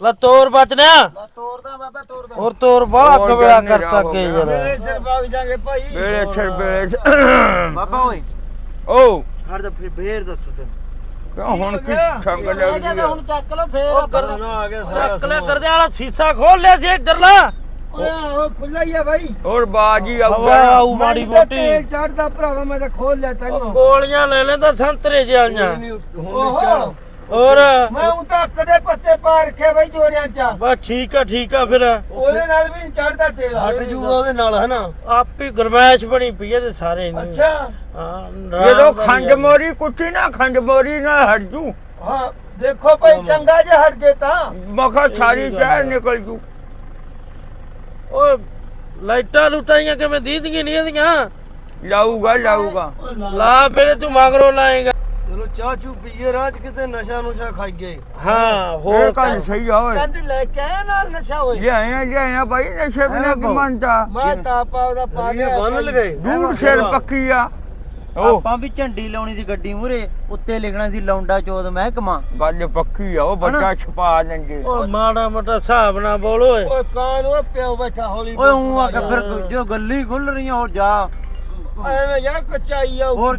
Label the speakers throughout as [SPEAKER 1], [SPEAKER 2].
[SPEAKER 1] ਲੈ ਤੋਰ ਬਚਨਿਆ।
[SPEAKER 2] ਤੋੜਦਾ ਬਾਬਾ ਤੋੜਦਾ
[SPEAKER 1] ਹੋਰ ਤੋਰ
[SPEAKER 3] ਹੋਰ
[SPEAKER 1] ਕਬੜਾ ਕਰਤਾ ਕੇ। ਯਾਰ
[SPEAKER 2] ਸਿਰ ਭਾਗ ਜਾਗੇ ਭਾਈ।
[SPEAKER 3] ਵੇਲੇ ਛੜ ਵੇਲੇ
[SPEAKER 1] ਬਾਬਾ ਓਏ।
[SPEAKER 3] ਓ।
[SPEAKER 1] ਹਰ ਦਾ ਫਿਰ ਫੇਰ ਦੱਸੋ ਤੈਨੂੰ।
[SPEAKER 3] ਕਿਉਂ ਹੁਣ ਕੀ ਛੰਗ ਲੱਗਦੀ ਆ।
[SPEAKER 2] ਹੁਣ ਚੱਕ ਲਓ ਫੇਰ
[SPEAKER 1] ਉਹ ਕਰ
[SPEAKER 2] ਆ ਗਿਆ
[SPEAKER 1] ਚੱਕ ਲੈ ਕਰਦੇ ਵਾਲਾ ਸੀਸਾ ਖੋਲ ਲਿਆ ਸੀ ਇੱਧਰ ਲਾ।
[SPEAKER 2] ਓਏ ਆਹੋ ਖੁੱਲਾ ਹੀ ਆ ਭਾਈ
[SPEAKER 3] ਹੋਰ ਬਾਜੀ ਆਊਗਾ।
[SPEAKER 1] ਆਊ ਮਾੜੀ ਮੋਟੀ।
[SPEAKER 2] ਤੇਲ ਚੜਦਾ ਭਰਾਵਾ ਮੈਂ ਤਾਂ ਖੋਲ ਲਿਆ
[SPEAKER 1] ਉਹ
[SPEAKER 2] ਤੈਨੂੰ
[SPEAKER 1] ਗੋਲੀਆਂ ਲੈ ਲੈਂਦਾ ਸੰਤਰੇ ਜਿਹੀਆਂ
[SPEAKER 2] ਓਹੋ,
[SPEAKER 1] ਹੋਰ?
[SPEAKER 2] ਮੈਂ ਉਹ ਤਾਂ ਕਦੇ ਪੱਤੇ ਪਾ ਰੱਖੇ ਭਾਈ ਜੋੜਿਆਂ ਚ।
[SPEAKER 1] ਬਸ ਠੀਕ ਆ ਠੀਕ ਆ ਫਿਰ।
[SPEAKER 2] ਉਹਦੇ ਨਾਲ ਵੀ ਚੜਦਾ ਤੇਲ।
[SPEAKER 4] ਹਟ ਜੂਗਾ ਉਹਦੇ ਨਾਲ ਹੈ ਨਾ
[SPEAKER 1] ਆਪੀ ਗਰਮੈਸ਼ ਬਣੀ ਪਈ ਹੈ ਤੇ ਸਾਰੇ ਨੂੰ
[SPEAKER 2] ਅੱਛਾ।
[SPEAKER 1] ਹਾਂ
[SPEAKER 3] ਜਦੋਂ ਖੰਡ ਮੋਰੀ ਕੁੱਟੀ ਨਾ ਖੰਡ ਮੋਰੀ ਨਾ ਹਟ ਜੂ।
[SPEAKER 2] ਹਾਂ ਦੇਖੋ ਭਾਈ ਚੰਗਾ ਜੇ ਹਟ ਜੇ ਤਾਂ।
[SPEAKER 3] ਮਖਾ ਸਾਰੀ ਜ਼ਹਿਰ ਨਿਕਲ ਜੂ।
[SPEAKER 1] ਓਏ ਲਾਈਟਾਂ ਲੁਟਾਈਆਂ ਕਿਵੇਂ ਦੀਦੀਆਂ ਨਹੀਂ ਇਹਦੀਆਂ?
[SPEAKER 3] ਲਾਊਗਾ ਲਾਊਗਾ।
[SPEAKER 1] ਲਾ ਫਿਰ ਤੂੰ ਮਗਰੋਂ ਲਾਏਗਾ।
[SPEAKER 4] ਚਲੋ ਚਾਹ ਚੂ ਪੀਏ ਰਾਜ ਕਿਤੇ ਨਸ਼ਾ ਨੁਸ਼ਾ ਖਾਈ ਗਏ
[SPEAKER 1] ਹਾਂ
[SPEAKER 3] ਹੋਰ ਗੱਲ ਸਹੀ ਆ ਓਏ।
[SPEAKER 2] ਕੰਦ ਲੈ ਕੇ ਆਇਆ ਨਾਲ ਨਸ਼ਾ ਹੋਏ
[SPEAKER 3] ਲਿਆਇਆ ਲਿਆਇਆ ਭਾਈ ਨਸ਼ੇ ਬਿਨਾ ਕੀ ਮੰਨਦਾ
[SPEAKER 2] ਮੈਂ ਤਾਂ ਆਪਾ ਉਹਦਾ ਪਾ
[SPEAKER 4] ਇਹ
[SPEAKER 2] ਗਿਆ
[SPEAKER 4] ਬੰਨ ਲਗੇ
[SPEAKER 3] ਦੂਰ ਸ਼ੇਰ ਪੱਕੀ ਆ। ਉਹ
[SPEAKER 5] ਆਪਾਂ ਵੀ ਝੰਡੀ ਲਾਉਣੀ ਸੀ ਗੱਡੀ ਮੂਰੇ ਉੱਤੇ ਲਿਖਣਾ ਸੀ ਲੌਂਡਾ ਚੋਦ ਮਹਿਕਮਾ।
[SPEAKER 3] ਗੱਲ ਪੱਕੀ ਆ ਉਹ ਬੱਚਾ ਛਪਾ ਲੈਂਗੇ
[SPEAKER 1] ਓਏ ਮਾੜਾ ਮੋਟਾ ਹਿਸਾਬ ਨਾ ਬੋਲ ਓਏ।
[SPEAKER 2] ਓਏ ਕਾਨ ਉਹ ਪਿਓ ਬੈਠਾ ਹੌਲੀ
[SPEAKER 5] ਓਏ ਹੂੰ ਆ ਕੇ ਫਿਰ ਜੋ ਗੱਲੀ ਖੁੱਲ ਰਹੀਆਂ ਹੋਰ ਜਾ।
[SPEAKER 2] ਐਵੇਂ ਯਾਰ ਕਚਾਈ ਆ
[SPEAKER 5] ਹੋਰ